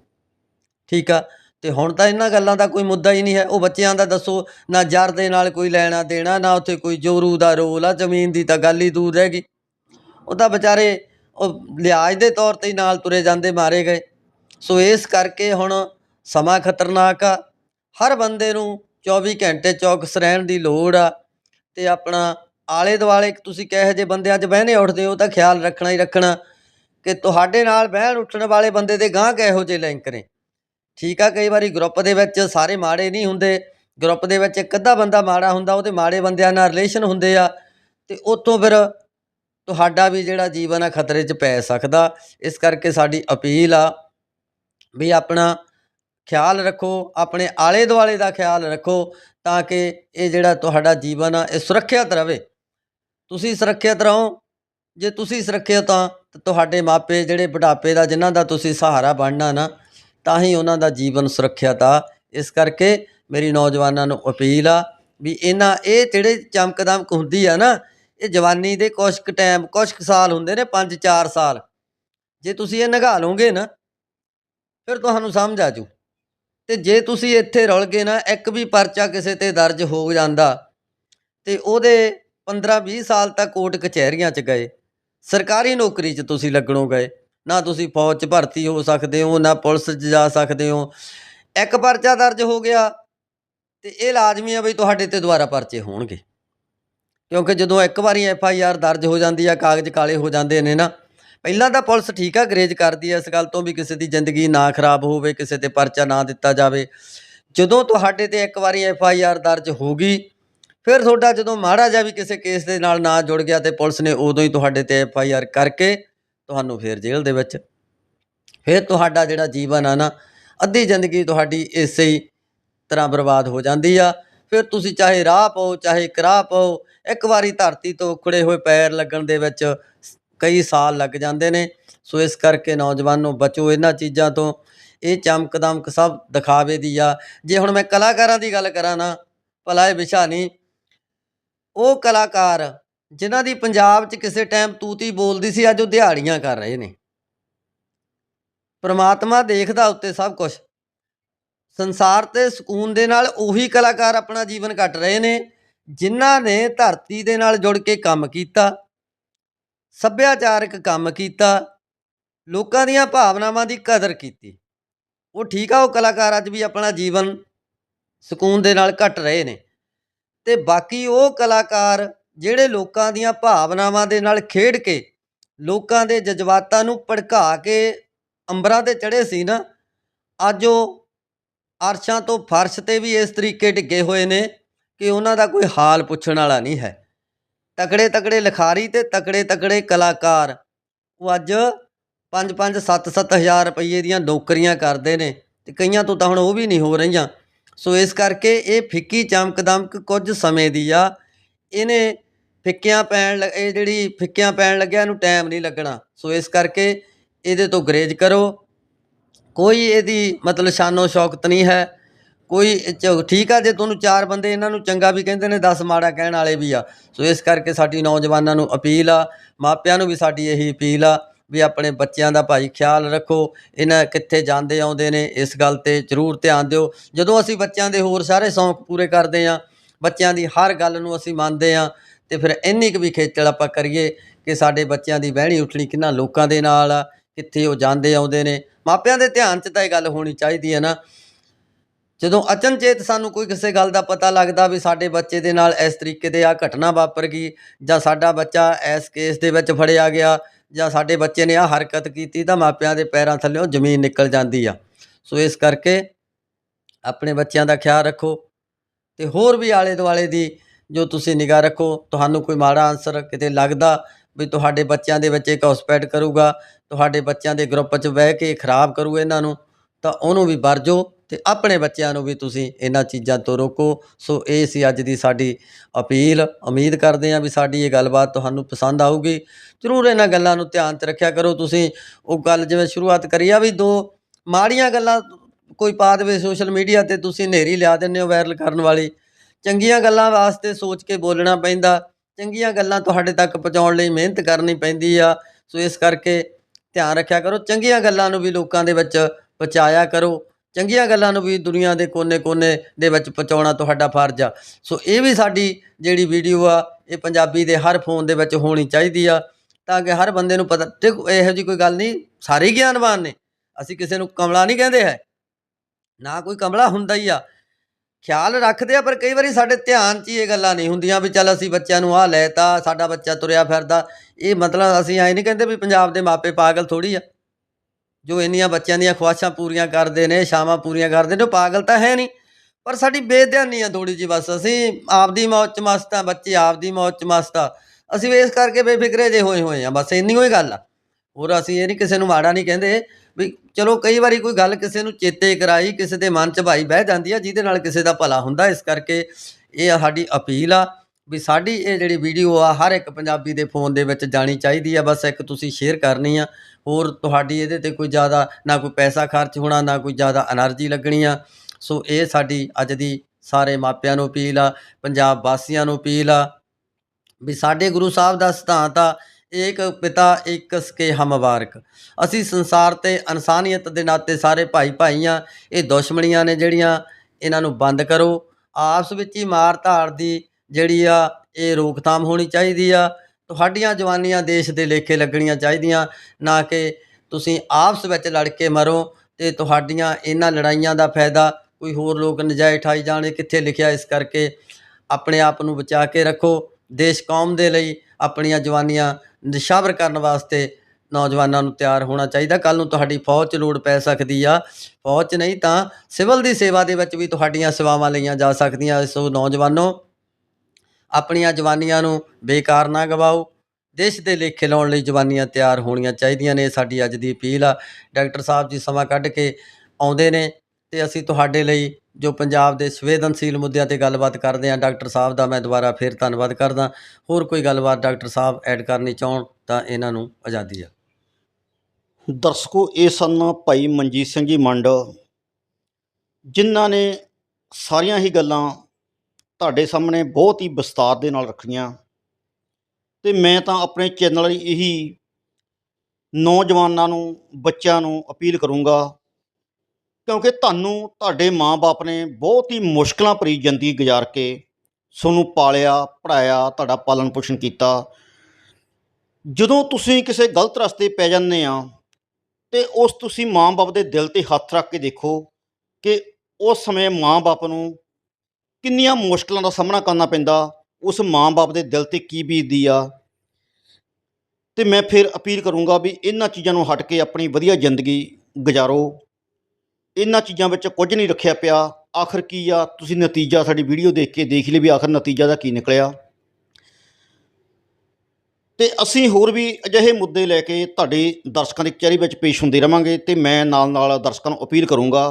ਠੀਕ ਆ ਤੇ ਹੁਣ ਤਾਂ ਇਹਨਾਂ ਗੱਲਾਂ ਦਾ ਕੋਈ ਮੁੱਦਾ ਹੀ ਨਹੀਂ ਹੈ। ਉਹ ਬੱਚਿਆਂ ਦਾ ਦੱਸੋ, ਨਾ ਜਰ ਦੇ ਨਾਲ ਕੋਈ ਲੈਣਾ ਦੇਣਾ, ਨਾ ਉੱਥੇ ਕੋਈ ਜੋਰੂ ਦਾ ਰੋਲ ਆ, ਜ਼ਮੀਨ ਦੀ ਤਾਂ ਗੱਲ ਹੀ ਦੂਰ ਰਹਿ ਗਈ। ਉਹ ਤਾਂ ਵਿਚਾਰੇ ਉਹ ਲਿਆਜ ਦੇ ਤੌਰ ਤੇ ਹੀ ਨਾਲ ਤੁਰੇ ਜਾਂਦੇ ਮਾਰੇ ਗਏ। ਸੋ ਇਸ ਕਰਕੇ ਹੁਣ ਸਮਾਂ ਖਤਰਨਾਕ ਆ। ਹਰ ਬੰਦੇ ਨੂੰ 24 ਘੰਟੇ ਚੌਕਸ ਰਹਿਣ ਦੀ ਲੋੜ ਆ। ਤੇ ਆਪਣਾ ਆਲੇ ਦੁਆਲੇ ਤੁਸੀਂ ਕਹੇ ਜੇ ਬੰਦੇ ਅੱਜ ਬਹਿਨੇ ਉੱਠਦੇ ਹੋ ਤਾਂ ਖਿਆਲ ਰੱਖਣਾ ਹੀ ਰੱਖਣਾ ਕਿ ਤੁਹਾਡੇ ਨਾਲ ਬਹਿਣ ਉੱਠਣ ਵਾਲੇ ਬੰਦੇ ਦੇ ਗਾਂ ਕਿਹੋ ਜਿਹੇ ਲਿੰਕ ਨੇ। ਠੀਕ ਆ, ਕਈ ਵਾਰੀ ਗਰੁੱਪ ਦੇ ਵਿੱਚ ਸਾਰੇ ਮਾੜੇ ਨਹੀਂ ਹੁੰਦੇ। ਗਰੁੱਪ ਦੇ ਵਿੱਚ ਇੱਕ ਅੱਧਾ ਬੰਦਾ ਮਾੜਾ ਹੁੰਦਾ, ਉਹਦੇ ਮਾੜੇ ਬੰਦਿਆਂ ਨਾਲ ਰਿਲੇਸ਼ਨ ਹੁੰਦੇ ਆ। ਤੇ ਉੱਥੋਂ ਫਿਰ ਤੁਹਾਡਾ ਵੀ ਜਿਹੜਾ ਜੀਵਨ ਆ, ਖਤਰੇ 'ਚ ਪੈ ਸਕਦਾ। ਇਸ ਕਰਕੇ ਸਾਡੀ ਅਪੀਲ ਆ ਵੀ ਆਪਣਾ ਖਿਆਲ ਰੱਖੋ, ਆਪਣੇ ਆਲੇ ਦੁਆਲੇ ਦਾ ਖਿਆਲ ਰੱਖੋ, ਤਾਂ ਕਿ ਇਹ ਜਿਹੜਾ ਤੁਹਾਡਾ ਜੀਵਨ ਆ, ਇਹ ਸੁਰੱਖਿਅਤ ਰਵੇ। ਤੁਸੀਂ ਸੁਰੱਖਿਅਤ ਰਹੋ। ਜੇ ਤੁਸੀਂ ਸੁਰੱਖਿਅਤ ਆ, ਤਾਂ ਤੁਹਾਡੇ ਮਾਪੇ ਜਿਹੜੇ ਬੁਢਾਪੇ ਦਾ, ਜਿਨ੍ਹਾਂ ਦਾ ਤੁਸੀਂ ਸਹਾਰਾ ਬਣਨਾ ਨਾ ਤਾਂ ਹੀ ਉਹਨਾਂ ਦਾ ਜੀਵਨ ਸੁਰੱਖਿਅਤ ਆ ਇਸ ਕਰਕੇ ਮੇਰੀ ਨੌਜਵਾਨਾਂ ਨੂੰ ਅਪੀਲ ਆ ਵੀ ਇਹਨਾਂ ਇਹ ਜਿਹੜੇ ਚਮਕਦਮਕ ਹੁੰਦੀ ਆ ਨਾ, ਇਹ ਜਵਾਨੀ ਦੇ ਕੁਛ ਕੁ ਟਾਈਮ ਕੁਛ ਕੁ ਸਾਲ ਹੁੰਦੇ ਨੇ 5-4 ਸਾਲ। ਜੇ ਤੁਸੀਂ ਇਹ ਨਿਗਾਹ ਲਓਗੇ ਨਾ, ਫਿਰ ਤੁਹਾਨੂੰ ਸਮਝ ਆ ਜੂ। ਤੇ ਜੇ ਤੁਸੀਂ ਇੱਥੇ ਰਲ ਗਏ ਨਾ, ਇੱਕ ਵੀ ਪਰਚਾ ਕਿਸੇ ਤੇ ਦਰਜ ਹੋ ਜਾਂਦਾ, ਤੇ ਉਹਦੇ 15-20 ਸਾਲ ਤੱਕ ਕੋਰਟ ਕਚਹਿਰੀਆਂ 'ਚ ਗਏ, ਸਰਕਾਰੀ ਨੌਕਰੀ 'ਚ ਤੁਸੀਂ ਲੱਗਣੋਂ ਗਏ ਨਾ ਤੁਸੀਂ ਫੌਜ 'ਚ ਭਰਤੀ ਹੋ ਸਕਦੇ ਹੋ, ਨਾ ਪੁਲਿਸ 'ਚ ਜਾ ਸਕਦੇ ਹੋ। ਇੱਕ ਪਰਚਾ ਦਰਜ ਹੋ ਗਿਆ ਤੇ ਇਹ ਲਾਜ਼ਮੀ ਆ ਬਈ ਤੁਹਾਡੇ ਤੇ ਦੁਬਾਰਾ ਪਰਚੇ ਹੋਣਗੇ। ਕਿਉਂਕਿ ਜਦੋਂ ਇੱਕ ਵਾਰੀ ਐਫ ਆਈ ਆਰ ਦਰਜ ਹੋ ਜਾਂਦੀ ਆ, ਕਾਗਜ਼ ਕਾਲੇ ਹੋ ਜਾਂਦੇ ਨੇ ਨਾ, ਪਹਿਲਾਂ ਤਾਂ ਪੁਲਿਸ ਠੀਕ ਆ, ਗਰੇਜ ਕਰਦੀ ਐ ਇਸ ਗੱਲ ਤੋਂ ਵੀ ਕਿਸੇ ਦੀ ਜ਼ਿੰਦਗੀ ਨਾ ਖਰਾਬ ਹੋਵੇ, ਕਿਸੇ ਤੇ ਪਰਚਾ ਨਾ ਦਿੱਤਾ ਜਾਵੇ। ਜਦੋਂ ਤੁਹਾਡੇ ਤੇ ਇੱਕ ਵਾਰੀ ਐਫ ਆਈ ਆਰ ਦਰਜ ਹੋ ਗਈ, ਫਿਰ ਤੁਹਾਡਾ ਜਦੋਂ ਮਾੜਾ ਜਿਹਾ ਵੀ ਕਿਸੇ ਕੇਸ ਦੇ ਨਾਲ ਨਾ ਜੁੜ ਗਿਆ ਤੇ ਪੁਲਿਸ ਨੇ ਉਦੋਂ ਹੀ ਤੁਹਾਡੇ ਤੇ ਐਫ ਆਈ ਆਰ ਕਰਕੇ ਤੁਹਾਨੂੰ ਫਿਰ ਜੇਲ੍ਹ ਦੇ ਵਿੱਚ। ਫਿਰ ਤੁਹਾਡਾ ਜਿਹੜਾ ਜੀਵਨ ਆ ਨਾ, ਅੱਧੀ ਜ਼ਿੰਦਗੀ ਤੁਹਾਡੀ ਇਸੇ ਹੀ ਤਰ੍ਹਾਂ ਬਰਬਾਦ ਹੋ ਜਾਂਦੀ ਆ। ਫਿਰ ਤੁਸੀਂ ਚਾਹੇ ਰਾਹ ਪਾਓ, ਚਾਹੇ ਕਰਾਹ ਪਾਓ, ਇੱਕ ਵਾਰੀ ਧਰਤੀ ਤੋਂ ਉਖੜੇ ਹੋਏ ਪੈਰ ਲੱਗਣ ਦੇ ਵਿੱਚ ਕਈ ਸਾਲ ਲੱਗ ਜਾਂਦੇ ਨੇ। ਸੋ ਇਸ ਕਰਕੇ ਨੌਜਵਾਨੋ, ਬਚੋ ਇਹਨਾਂ ਚੀਜ਼ਾਂ ਤੋਂ। ਇਹ ਚਮਕ ਦਮਕ ਸਭ ਦਿਖਾਵੇ ਦੀ ਆ। ਜੇ ਹੁਣ ਮੈਂ ਕਲਾਕਾਰਾਂ ਦੀ ਗੱਲ ਕਰਾਂ ਨਾ, ਭਲਾ ਇਹ ਵਿਸ਼ਾ ਨਹੀਂ। ਉਹ ਕਲਾਕਾਰ ਜਿਨ੍ਹਾਂ ਦੀ ਪੰਜਾਬ 'ਚ ਕਿਸੇ ਟਾਈਮ ਤੂਤੀ ਬੋਲਦੀ ਸੀ, ਅੱਜ ਉਹ ਦਿਹਾੜੀਆਂ ਕਰ ਰਹੇ ਨੇ। ਪ੍ਰਮਾਤਮਾ ਦੇਖਦਾ ਉੱਤੇ ਸਭ ਕੁਝ ਸੰਸਾਰ ਤੇ ਸਕੂਨ ਦੇ ਨਾਲ ਉਹੀ ਕਲਾਕਾਰ ਆਪਣਾ ਜੀਵਨ ਕੱਟ ਰਹੇ ਨੇ, ਜਿਨ੍ਹਾਂ ਨੇ ਧਰਤੀ ਦੇ ਨਾਲ ਜੁੜ ਕੇ ਕੰਮ ਕੀਤਾ, ਸੱਭਿਆਚਾਰਕ ਕੰਮ ਕੀਤਾ, ਲੋਕਾਂ ਦੀਆਂ ਭਾਵਨਾਵਾਂ ਦੀ ਕਦਰ ਕੀਤੀ। ਉਹ ਠੀਕ ਆ, ਉਹ ਕਲਾਕਾਰ ਅੱਜ ਵੀ ਆਪਣਾ ਜੀਵਨ ਸਕੂਨ ਦੇ ਨਾਲ ਕੱਟ ਰਹੇ ਨੇ। ਤੇ ਬਾਕੀ ਉਹ ਕਲਾਕਾਰ ਜਿਹੜੇ ਲੋਕਾਂ ਦੀਆਂ ਭਾਵਨਾਵਾਂ ਦੇ ਨਾਲ ਖੇਡ ਕੇ ਲੋਕਾਂ ਦੇ ਜਜ਼ਬਾਤਾਂ ਨੂੰ ਭੜਕਾ ਕੇ ਅੰਬਰਾਂ ਤੇ ਚੜੇ ਸੀ ਨਾ, ਅੱਜ ਉਹ ਅਰਸ਼ਾਂ ਤੋਂ ਫਰਸ਼ ਤੇ ਵੀ ਇਸ ਤਰੀਕੇ ਡਿੱਗੇ ਹੋਏ ਨੇ ਕਿ ਉਹਨਾਂ ਦਾ ਕੋਈ ਹਾਲ ਪੁੱਛਣ ਵਾਲਾ ਨਹੀਂ ਹੈ। ਤਕੜੇ ਤਕੜੇ ਲਿਖਾਰੀ ਤੇ ਤਕੜੇ ਤਕੜੇ ਕਲਾਕਾਰ ਉਹ ਅੱਜ 5-5 7-7 ਹਜ਼ਾਰ ਰੁਪਏ ਦੀਆਂ ਨੌਕਰੀਆਂ ਕਰਦੇ ਨੇ ਤੇ ਕਈਆਂ ਤੋਂ ਤਾਂ ਹੁਣ ਉਹ ਵੀ ਨਹੀਂ ਹੋ ਰਹੀਆਂ। ਸੋ ਇਸ ਕਰਕੇ ਇਹ ਫਿੱਕੀ ਚਮਕਦਮਕ ਕੁਝ ਸਮੇਂ ਦੀ ਆ। ਇਹਨੇ ਫਿੱਕਿਆਂ ਪੈਣ ਲ- ਇਹ ਜਿਹੜੀ ਫਿੱਕਿਆਂ ਪੈਣ ਲੱਗਿਆ ਇਹਨੂੰ ਟਾਈਮ ਨਹੀਂ ਲੱਗਣਾ। ਸੋ ਇਸ ਕਰਕੇ ਇਹਦੇ ਤੋਂ ਗਰੇਜ ਕਰੋ। ਕੋਈ ਇਹਦੀ ਮਤਲਬ ਸ਼ਾਨੋ ਸ਼ੌਕਤ ਨਹੀਂ ਹੈ। ਕੋਈ 'ਚ- ਠੀਕ ਆ ਜੇ ਤੁਹਾਨੂੰ ਚਾਰ ਬੰਦੇ ਇਹਨਾਂ ਨੂੰ ਚੰਗਾ ਵੀ ਕਹਿੰਦੇ ਨੇ 10 ਮਾੜਾ ਕਹਿਣ ਵਾਲੇ ਵੀ ਆ। ਸੋ ਇਸ ਕਰਕੇ ਸਾਡੀ ਨੌਜਵਾਨਾਂ ਨੂੰ ਅਪੀਲ ਆ, ਮਾਪਿਆਂ ਨੂੰ ਵੀ ਸਾਡੀ ਇਹੀ ਅਪੀਲ ਆ ਵੀ ਆਪਣੇ ਬੱਚਿਆਂ ਦਾ ਭਾਈ ਖਿਆਲ ਰੱਖੋ। ਇਹਨਾਂ ਕਿੱਥੇ ਜਾਂਦੇ ਆਉਂਦੇ ਨੇ, ਇਸ ਗੱਲ ਤੇ ਜ਼ਰੂਰ ਧਿਆਨ ਦਿਓ। ਜਦੋਂ ਅਸੀਂ ਬੱਚਿਆਂ ਦੇ ਹੋਰ ਸਾਰੇ ਸ਼ੌਂਕ ਪੂਰੇ ਕਰਦੇ ਆ ਬੱਚਿਆਂ ਦੀ ਹਰ ਗੱਲ ਨੂੰ ਅਸੀਂ ਮੰਨਦੇ ਆ ਤੇ ਫਿਰ ਇੰਨੀ ਕੁ ਵੀ ਖੇਚਲ ਆਪਾਂ ਕਰੀਏ ਕਿ ਸਾਡੇ ਬੱਚਿਆਂ ਦੀ ਬਹਿਣੀ ਉੱਠਣੀ ਕਿੰਨਾ ਲੋਕਾਂ ਦੇ ਨਾਲ ਆ, ਕਿੱਥੇ ਉਹ ਜਾਂਦੇ ਆਉਂਦੇ ਨੇ। ਮਾਪਿਆਂ ਦੇ ਧਿਆਨ 'ਚ ਤਾਂ ਇਹ ਗੱਲ ਹੋਣੀ ਚਾਹੀਦੀ ਹੈ ਨਾ। ਜਦੋਂ ਅਚਨਚੇਤ ਸਾਨੂੰ ਕੋਈ ਕਿਸੇ ਗੱਲ ਦਾ ਪਤਾ ਲੱਗਦਾ ਵੀ ਸਾਡੇ ਬੱਚੇ ਦੇ ਨਾਲ ਇਸ ਤਰੀਕੇ ਦੇ ਆ ਘਟਨਾ ਵਾਪਰ ਗਈ ਜਾਂ ਸਾਡਾ ਬੱਚਾ ਇਸ ਕੇਸ ਦੇ ਵਿੱਚ ਫੜਿਆ ਗਿਆ ਜਾਂ ਸਾਡੇ ਬੱਚੇ ਨੇ ਆ ਹਰਕਤ ਕੀਤੀ ਤਾਂ ਮਾਪਿਆਂ ਦੇ ਪੈਰਾਂ ਥੱਲੇੋਂ ਜ਼ਮੀਨ ਨਿਕਲ ਜਾਂਦੀ ਆ। ਸੋ ਇਸ ਕਰਕੇ ਆਪਣੇ ਬੱਚਿਆਂ ਦਾ ਖਿਆਲ ਰੱਖੋ ਤੇ ਹੋਰ ਵੀ ਆਲੇ ਦੁਆਲੇ ਦੀ ਜੋ ਤੁਸੀਂ ਨਿਗਾਹ ਰੱਖੋ, ਤੁਹਾਨੂੰ ਕੋਈ ਮਾੜਾ ਆਨਸਰ ਕਿਤੇ ਲੱਗਦਾ ਵੀ ਤੁਹਾਡੇ ਬੱਚਿਆਂ ਦੇ ਵਿੱਚ ਇੱਕ ਹੌਸਪੈਡ ਕਰੂਗਾ, ਤੁਹਾਡੇ ਬੱਚਿਆਂ ਦੇ ਗਰੁੱਪ 'ਚ ਬਹਿ ਕੇ ਖਰਾਬ ਕਰੂ ਇਹਨਾਂ ਨੂੰ, ਤਾਂ ਉਹਨੂੰ ਵੀ ਵਰਜੋ ਤੇ ਆਪਣੇ ਬੱਚਿਆਂ ਨੂੰ ਵੀ ਤੁਸੀਂ ਇਹਨਾਂ ਚੀਜ਼ਾਂ ਤੋਂ ਰੋਕੋ। ਸੋ ਇਹ ਸੀ ਅੱਜ ਦੀ ਸਾਡੀ ਅਪੀਲ। ਉਮੀਦ ਕਰਦੇ ਹਾਂ ਵੀ ਸਾਡੀ ਇਹ ਗੱਲਬਾਤ ਤੁਹਾਨੂੰ ਪਸੰਦ ਆਊਗੀ। ਜ਼ਰੂਰ ਇਹਨਾਂ ਗੱਲਾਂ ਨੂੰ ਧਿਆਨ 'ਚ ਰੱਖਿਆ ਕਰੋ ਤੁਸੀਂ। ਉਹ ਗੱਲ ਜਿਵੇਂ ਸ਼ੁਰੂਆਤ ਕਰੀ ਆ ਵੀ ਦੋ ਮਾੜੀਆਂ ਗੱਲਾਂ ਕੋਈ ਪਾ ਦੇਵੇ ਸੋਸ਼ਲ ਮੀਡੀਆ ਤੇ ਤੁਸੀਂ ਹਨੇਰੀ ਲਿਆ ਦਿੰਦੇ ਹੋ ਵਾਇਰਲ ਕਰਨ ਵਾਲੀ। ਚੰਗੀਆਂ ਗੱਲਾਂ ਵਾਸਤੇ ਸੋਚ ਕੇ ਬੋਲਣਾ ਪੈਂਦਾ। ਚੰਗੀਆਂ ਗੱਲਾਂ ਤੁਹਾਡੇ ਤੱਕ ਪਹੁੰਚਾਉਣ ਲਈ ਮਿਹਨਤ ਕਰਨੀ ਪੈਂਦੀ ਆ। ਸੋ ਇਸ ਕਰਕੇ ਧਿਆਨ ਰੱਖਿਆ ਕਰੋ, ਚੰਗੀਆਂ ਗੱਲਾਂ ਨੂੰ ਵੀ ਲੋਕਾਂ ਦੇ ਵਿੱਚ ਪਹੁੰਚਾਇਆ ਕਰੋ। ਚੰਗੀਆਂ ਗੱਲਾਂ ਨੂੰ ਵੀ ਦੁਨੀਆ ਦੇ ਕੋਨੇ-ਕੋਨੇ ਦੇ ਵਿੱਚ ਪਹੁੰਚਾਉਣਾ ਤੁਹਾਡਾ ਫਰਜ਼ ਆ। ਸੋ ਇਹ ਵੀ ਸਾਡੀ ਜਿਹੜੀ ਵੀਡੀਓ ਆ, ਇਹ ਪੰਜਾਬੀ ਦੇ ਹਰ ਫੋਨ ਦੇ ਵਿੱਚ ਹੋਣੀ ਚਾਹੀਦੀ ਆ। ਤਾਂ ਕਿ ਹਰ ਬੰਦੇ ਨੂੰ ਪਤਾ ਤੇ ਇਹੋ ਜੀ ਕੋਈ ਗੱਲ ਨਹੀਂ, ਸਾਰੇ ਗਿਆਨਵਾਨ ਨੇ। ਅਸੀਂ ਕਿਸੇ ਨੂੰ ਕਮਲਾ ਨਹੀਂ ਕਹਿੰਦੇ ਹੈ। ਨਾ ਕੋਈ ਕਮਲਾ ਹੁੰਦਾ ਹੀ ਆ। ਖਿਆਲ ਰੱਖਦੇ ਆ, ਪਰ ਕਈ ਵਾਰੀ ਸਾਡੇ ਧਿਆਨ 'ਚ ਹੀ ਇਹ ਗੱਲਾਂ ਨਹੀਂ ਹੁੰਦੀਆਂ ਵੀ ਚੱਲ ਅਸੀਂ ਬੱਚਿਆਂ ਨੂੰ ਆਹ ਲੈਤਾ ਸਾਡਾ ਬੱਚਾ ਤੁਰਿਆ ਫਿਰਦਾ। ਇਹ ਮਤਲਬ ਅਸੀਂ ਐਂ ਨਹੀਂ ਕਹਿੰਦੇ ਵੀ ਪੰਜਾਬ ਦੇ ਮਾਪੇ ਪਾਗਲ ਥੋੜੀ ਆ। ਜੋ ਇੰਨੀਆਂ ਬੱਚਿਆਂ ਦੀਆਂ ਖੁਆਇਸ਼ਾਂ ਪੂਰੀਆਂ ਕਰਦੇ ਨੇ, ਸ਼ਾਮਾਂ ਪੂਰੀਆਂ ਕਰਦੇ ਨੇ, ਉਹ ਪਾਗਲ ਤਾਂ ਹੈ ਨਹੀਂ। ਪਰ ਸਾਡੀ ਬੇਧਿਆਨੀ ਆ ਥੋੜੀ ਜੀ ਬਸ, ਅਸੀਂ ਆਪਦੀ ਮੌਜ 'ਚ ਮਸਤ ਆ, ਬੱਚੇ ਆਪਦੀ ਮੌਜ 'ਚ ਮਸਤ ਆ। ਅਸੀਂ ਵੀ ਇਸ ਕਰਕੇ ਬੇਫਿਕਰੇ ਜੇ ਹੋਏ ਹੋਏ ਆ, ਬਸ ਇੰਨੀ ਹੋਈ ਗੱਲ ਆ। ਹੋਰ ਅਸੀਂ ਇਹ ਨਹੀਂ, ਕਿਸੇ ਨੂੰ ਮਾੜਾ ਨਹੀਂ ਕਹਿੰਦੇ। ਚਲੋ ਕਈ ਵਾਰੀ ਕੋਈ ਗੱਲ ਕਿਸੇ ਨੂੰ ਚੇਤੇ ਕਰਾਈ, ਕਿਸੇ ਦੇ ਮਨ 'ਚ ਭਾਈ ਬਹਿ ਜਾਂਦੀ ਆ, ਜਿਹਦੇ ਨਾਲ ਕਿਸੇ ਦਾ ਭਲਾ ਹੁੰਦਾ, ਇਸ ਕਰਕੇ ਇਹ ਸਾਡੀ ਅਪੀਲ ਆ ਵੀ ਸਾਡੀ ਇਹ ਜਿਹੜੀ ਵੀਡੀਓ ਆ, ਹਰ ਇੱਕ ਪੰਜਾਬੀ ਦੇ ਫੋਨ ਦੇ ਵਿੱਚ ਜਾਣੀ ਚਾਹੀਦੀ ਆ, ਬਸ ਇੱਕ ਤੁਸੀਂ ਸ਼ੇਅਰ ਕਰਨੀ ਆ, ਹੋਰ ਤੁਹਾਡੀ ਇਹਦੇ ਤੇ ਕੋਈ ਜ਼ਿਆਦਾ ਨਾ ਕੋਈ ਪੈਸਾ ਖਰਚ ਹੋਣਾ, ਨਾ ਕੋਈ ਜ਼ਿਆਦਾ એનર્ਜੀ ਲੱਗਣੀ ਆ। ਸੋ ਇਹ ਸਾਡੀ ਅੱਜ ਦੀ ਸਾਰੇ ਮਾਪਿਆਂ ਨੂੰ ਅਪੀਲ ਆ, ਪੰਜਾਬ ਵਾਸੀਆਂ ਨੂੰ ਅਪੀਲ ਆ, ਵੀ ਸਾਡੇ ਗੁਰੂ ਸਾਹਿਬ ਦਾ ਸਿਧਾਂਤ ਆ ਏਕ ਪਿਤਾ, ਏਕ ਸਕੇ ਹਮ ਅਸੀਂ ਸੰਸਾਰ ਤੇ ਇਨਸਾਨੀਅਤ ਦੇ ਨਾਤੇ ਸਾਰੇ ਭਾਈ ਭਾਈਆਂ, ਇਹ ਦੁਸ਼ਮਣੀਆਂ ਨੇ ਜਿਹੜੀਆਂ ਇਹਨਾਂ ਨੂੰ ਬੰਦ ਕਰੋ। ਆਪਸ ਵਿੱਚ ਹੀ ਮਾਰ ਧਾੜ ਦੀ ਜਿਹੜੀ ਆ, ਇਹ ਰੋਕਥਾਮ ਹੋਣੀ ਚਾਹੀਦੀ ਆ। ਤੁਹਾਡੀਆਂ ਜਵਾਨੀਆਂ ਦੇਸ਼ ਦੇ ਲੇਖੇ ਲੱਗਣੀਆਂ ਚਾਹੀਦੀਆਂ, ਨਾ ਕਿ ਤੁਸੀਂ ਆਪਸ ਵਿੱਚ ਲੜ ਕੇ ਮਰੋ ਤੇ ਤੁਹਾਡੀਆਂ ਇਹਨਾਂ ਲੜਾਈਆਂ ਦਾ ਫਾਇਦਾ ਕੋਈ ਹੋਰ ਲੋਕ ਨਜਾਇਜ਼ ਠਾਈ ਜਾਣੇ, ਕਿੱਥੇ ਲਿਖਿਆ ਇਸ ਕਰਕੇ? ਆਪਣੇ ਆਪ ਨੂੰ ਬਚਾ ਕੇ ਰੱਖੋ। ਦੇਸ਼ ਕੌਮ ਦੇ ਲਈ ਆਪਣੀਆਂ ਜਵਾਨੀਆਂ ਨਿਸ਼ਾਵਰ ਕਰਨ ਵਾਸਤੇ ਨੌਜਵਾਨਾਂ ਨੂੰ ਤਿਆਰ ਹੋਣਾ ਚਾਹੀਦਾ। ਕੱਲ ਨੂੰ ਤੁਹਾਡੀ ਫੌਜ 'ਚ ਲੋੜ ਪੈ ਸਕਦੀ ਆ। ਫੌਜ 'ਚ ਨਹੀਂ ਤਾਂ ਸਿਵਲ ਦੀ ਸੇਵਾ ਦੇ ਵਿੱਚ ਵੀ ਤੁਹਾਡੀਆਂ ਸੇਵਾਵਾਂ ਲਈਆਂ ਜਾ ਸਕਦੀਆਂ। ਸੋ ਨੌਜਵਾਨੋ, ਆਪਣੀਆਂ ਜਵਾਨੀਆਂ ਨੂੰ ਬੇਕਾਰ ਨਾ ਗਵਾਓ। ਦੇਸ਼ ਦੇ ਲੇਖੇ ਲਾਉਣ ਲਈ ਜਵਾਨੀਆਂ ਤਿਆਰ ਹੋਣੀਆਂ ਚਾਹੀਦੀਆਂ ਨੇ। ਸਾਡੀ ਅੱਜ ਦੀ ਅਪੀਲ ਆ। ਡਾਕਟਰ ਸਾਹਿਬ ਜੀ ਸਮਾਂ ਕੱਢ ਕੇ ਆਉਂਦੇ ਨੇ ਤੇ ਅਸੀਂ ਤੁਹਾਡੇ ਲਈ ਜੋ ਪੰਜਾਬ ਦੇ ਸੰਵੇਦਨਸ਼ੀਲ ਮੁੱਦਿਆਂ ਤੇ ਗੱਲਬਾਤ ਕਰਦੇ ਹਾਂ। ਡਾਕਟਰ ਸਾਹਿਬ ਦਾ ਮੈਂ ਦੁਬਾਰਾ ਫਿਰ ਧੰਨਵਾਦ ਕਰਦਾ। ਹੋਰ ਕੋਈ ਗੱਲਬਾਤ ਡਾਕਟਰ ਸਾਹਿਬ ਐਡ ਕਰਨੀ ਚਾਹਣ ਤਾਂ ਇਹਨਾਂ ਨੂੰ ਆਜ਼ਾਦੀ ਆ ਦਰਸ਼ਕੋ, ਇਹ ਸਨ ਭਾਈ ਮਨਜੀਤ ਸਿੰਘ ਜੀ ਮੰਡ, ਜਿਨ੍ਹਾਂ ਨੇ ਸਾਰੀਆਂ ਹੀ ਗੱਲਾਂ ਤੁਹਾਡੇ ਸਾਹਮਣੇ ਬਹੁਤ ਹੀ ਵਿਸਤਾਰ ਦੇ ਨਾਲ ਰੱਖੀਆਂ। ਤੇ ਮੈਂ ਤਾਂ ਆਪਣੇ ਚੈਨਲ ਲਈ ਇਹੀ ਨੌਜਵਾਨਾਂ ਨੂੰ, ਬੱਚਿਆਂ ਨੂੰ ਅਪੀਲ ਕਰੂੰਗਾ ਕਿਉਂਕਿ ਤੁਹਾਨੂੰ ਤੁਹਾਡੇ ਮਾਪੇ ਨੇ ਬਹੁਤ ਹੀ ਮੁਸ਼ਕਲਾਂ ਭਰੀ ਜ਼ਿੰਦਗੀ ਗੁਜ਼ਾਰ ਕੇ ਤੁਹਾਨੂੰ ਪਾਲਿਆ ਪੜਾਇਆ ਤੁਹਾਡਾ ਪਾਲਣ ਪੋਸ਼ਣ ਕੀਤਾ। ਜਦੋਂ ਤੁਸੀਂ ਕਿਸੇ ਗਲਤ ਰਸਤੇ ਪੈ ਜਾਂਦੇ ਆ ਤੇ ਉਸ ਤੁਸੀਂ ਮਾਂ-ਬਾਪ ਦੇ ਦਿਲ ਤੇ ਹੱਥ ਰੱਖ ਕੇ ਦੇਖੋ ਕਿ ਉਸ ਸਮੇਂ ਮਾਂ-ਬਾਪ ਨੂੰ ਕਿੰਨੀਆਂ ਮੁਸ਼ਕਲਾਂ ਦਾ ਸਾਹਮਣਾ ਕਰਨਾ ਪੈਂਦਾ, ਉਸ ਮਾਂ-ਬਾਪ ਦੇ ਦਿਲ ਤੇ ਕੀ ਬੀਤਦੀ ਆ। ਤੇ ਮੈਂ ਫਿਰ ਅਪੀਲ ਕਰੂੰਗਾ ਵੀ ਇਹਨਾਂ ਚੀਜ਼ਾਂ ਨੂੰ ਹਟ ਕੇ ਆਪਣੀ ਵਧੀਆ ਜ਼ਿੰਦਗੀ ਗੁਜ਼ਾਰੋ। ਇਹਨਾਂ ਚੀਜ਼ਾਂ ਵਿੱਚ ਕੁਝ ਨਹੀਂ ਰੱਖਿਆ ਪਿਆ। ਆਖਰ ਕੀ ਆ? ਤੁਸੀਂ ਨਤੀਜਾ ਸਾਡੀ ਵੀਡੀਓ ਦੇਖ ਕੇ ਦੇਖ ਲਈ ਵੀ ਆਖਰ ਨਤੀਜਾ ਦਾ ਕੀ ਨਿਕਲਿਆ। ਤੇ ਅਸੀਂ ਹੋਰ ਵੀ ਅਜਿਹੇ ਮੁੱਦੇ ਲੈ ਕੇ ਤੁਹਾਡੇ ਦਰਸ਼ਕਾਂ ਦੀ ਕਚਹਿਰੀ ਵਿੱਚ ਪੇਸ਼ ਹੁੰਦੇ ਰਵਾਂਗੇ ਤੇ ਮੈਂ ਨਾਲ ਨਾਲ ਦਰਸ਼ਕਾਂ ਨੂੰ ਅਪੀਲ ਕਰੂੰਗਾ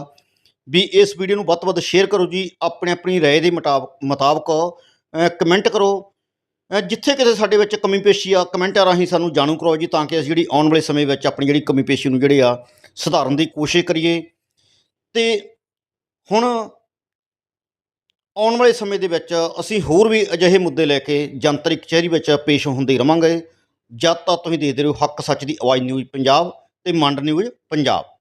ਵੀ ਇਸ ਵੀਡੀਓ ਨੂੰ ਵੱਧ ਤੋਂ ਵੱਧ ਸ਼ੇਅਰ ਕਰੋ ਜੀ। ਆਪਣੇ ਆਪਣੀ ਰਾਏ ਦੇ ਮੁਤਾਬਕ ਮੁਤਾਬਕ ਕਮੈਂਟ ਕਰੋ। ਜਿੱਥੇ ਕਿਤੇ ਸਾਡੇ ਵਿੱਚ ਕਮੀ ਪੇਸ਼ੀ ਆ, ਕਮੈਂਟਾਂ ਰਾਹੀਂ ਸਾਨੂੰ ਜਾਣੂ ਕਰੋ ਜੀ, ਤਾਂ ਕਿ ਅਸੀਂ ਜਿਹੜੀ ਆਉਣ ਵਾਲੇ ਸਮੇਂ ਵਿੱਚ ਆਪਣੀ ਜਿਹੜੀ ਕਮੀ ਪੇਸ਼ੀ ਨੂੰ ਜਿਹੜੇ ਆ, ਸੁਧਾਰਨ ਦੀ ਕੋਸ਼ਿਸ਼ ਕਰੀਏ। ਤੇ ਹੁਣ ਆਉਣ ਵਾਲੇ ਸਮੇਂ ਦੇ ਵਿੱਚ ਅਸੀਂ ਹੋਰ ਵੀ ਅਜਿਹੇ ਮੁੱਦੇ ਲੈ ਕੇ ਜਨਤਕ ਚਿਹਰੀ ਵਿੱਚ ਪੇਸ਼ ਹੁੰਦੇ ਰਵਾਂਗੇ। ਜਦ ਤੱਕ ਤੁਸੀਂ ਦੇਖਦੇ ਰਹੋ ਹੱਕ ਸੱਚ ਦੀ ਆਵਾਜ਼ ਨਿਊਜ਼ ਪੰਜਾਬ ਤੇ ਮੰਡ ਨਿਊਜ਼ ਪੰਜਾਬ।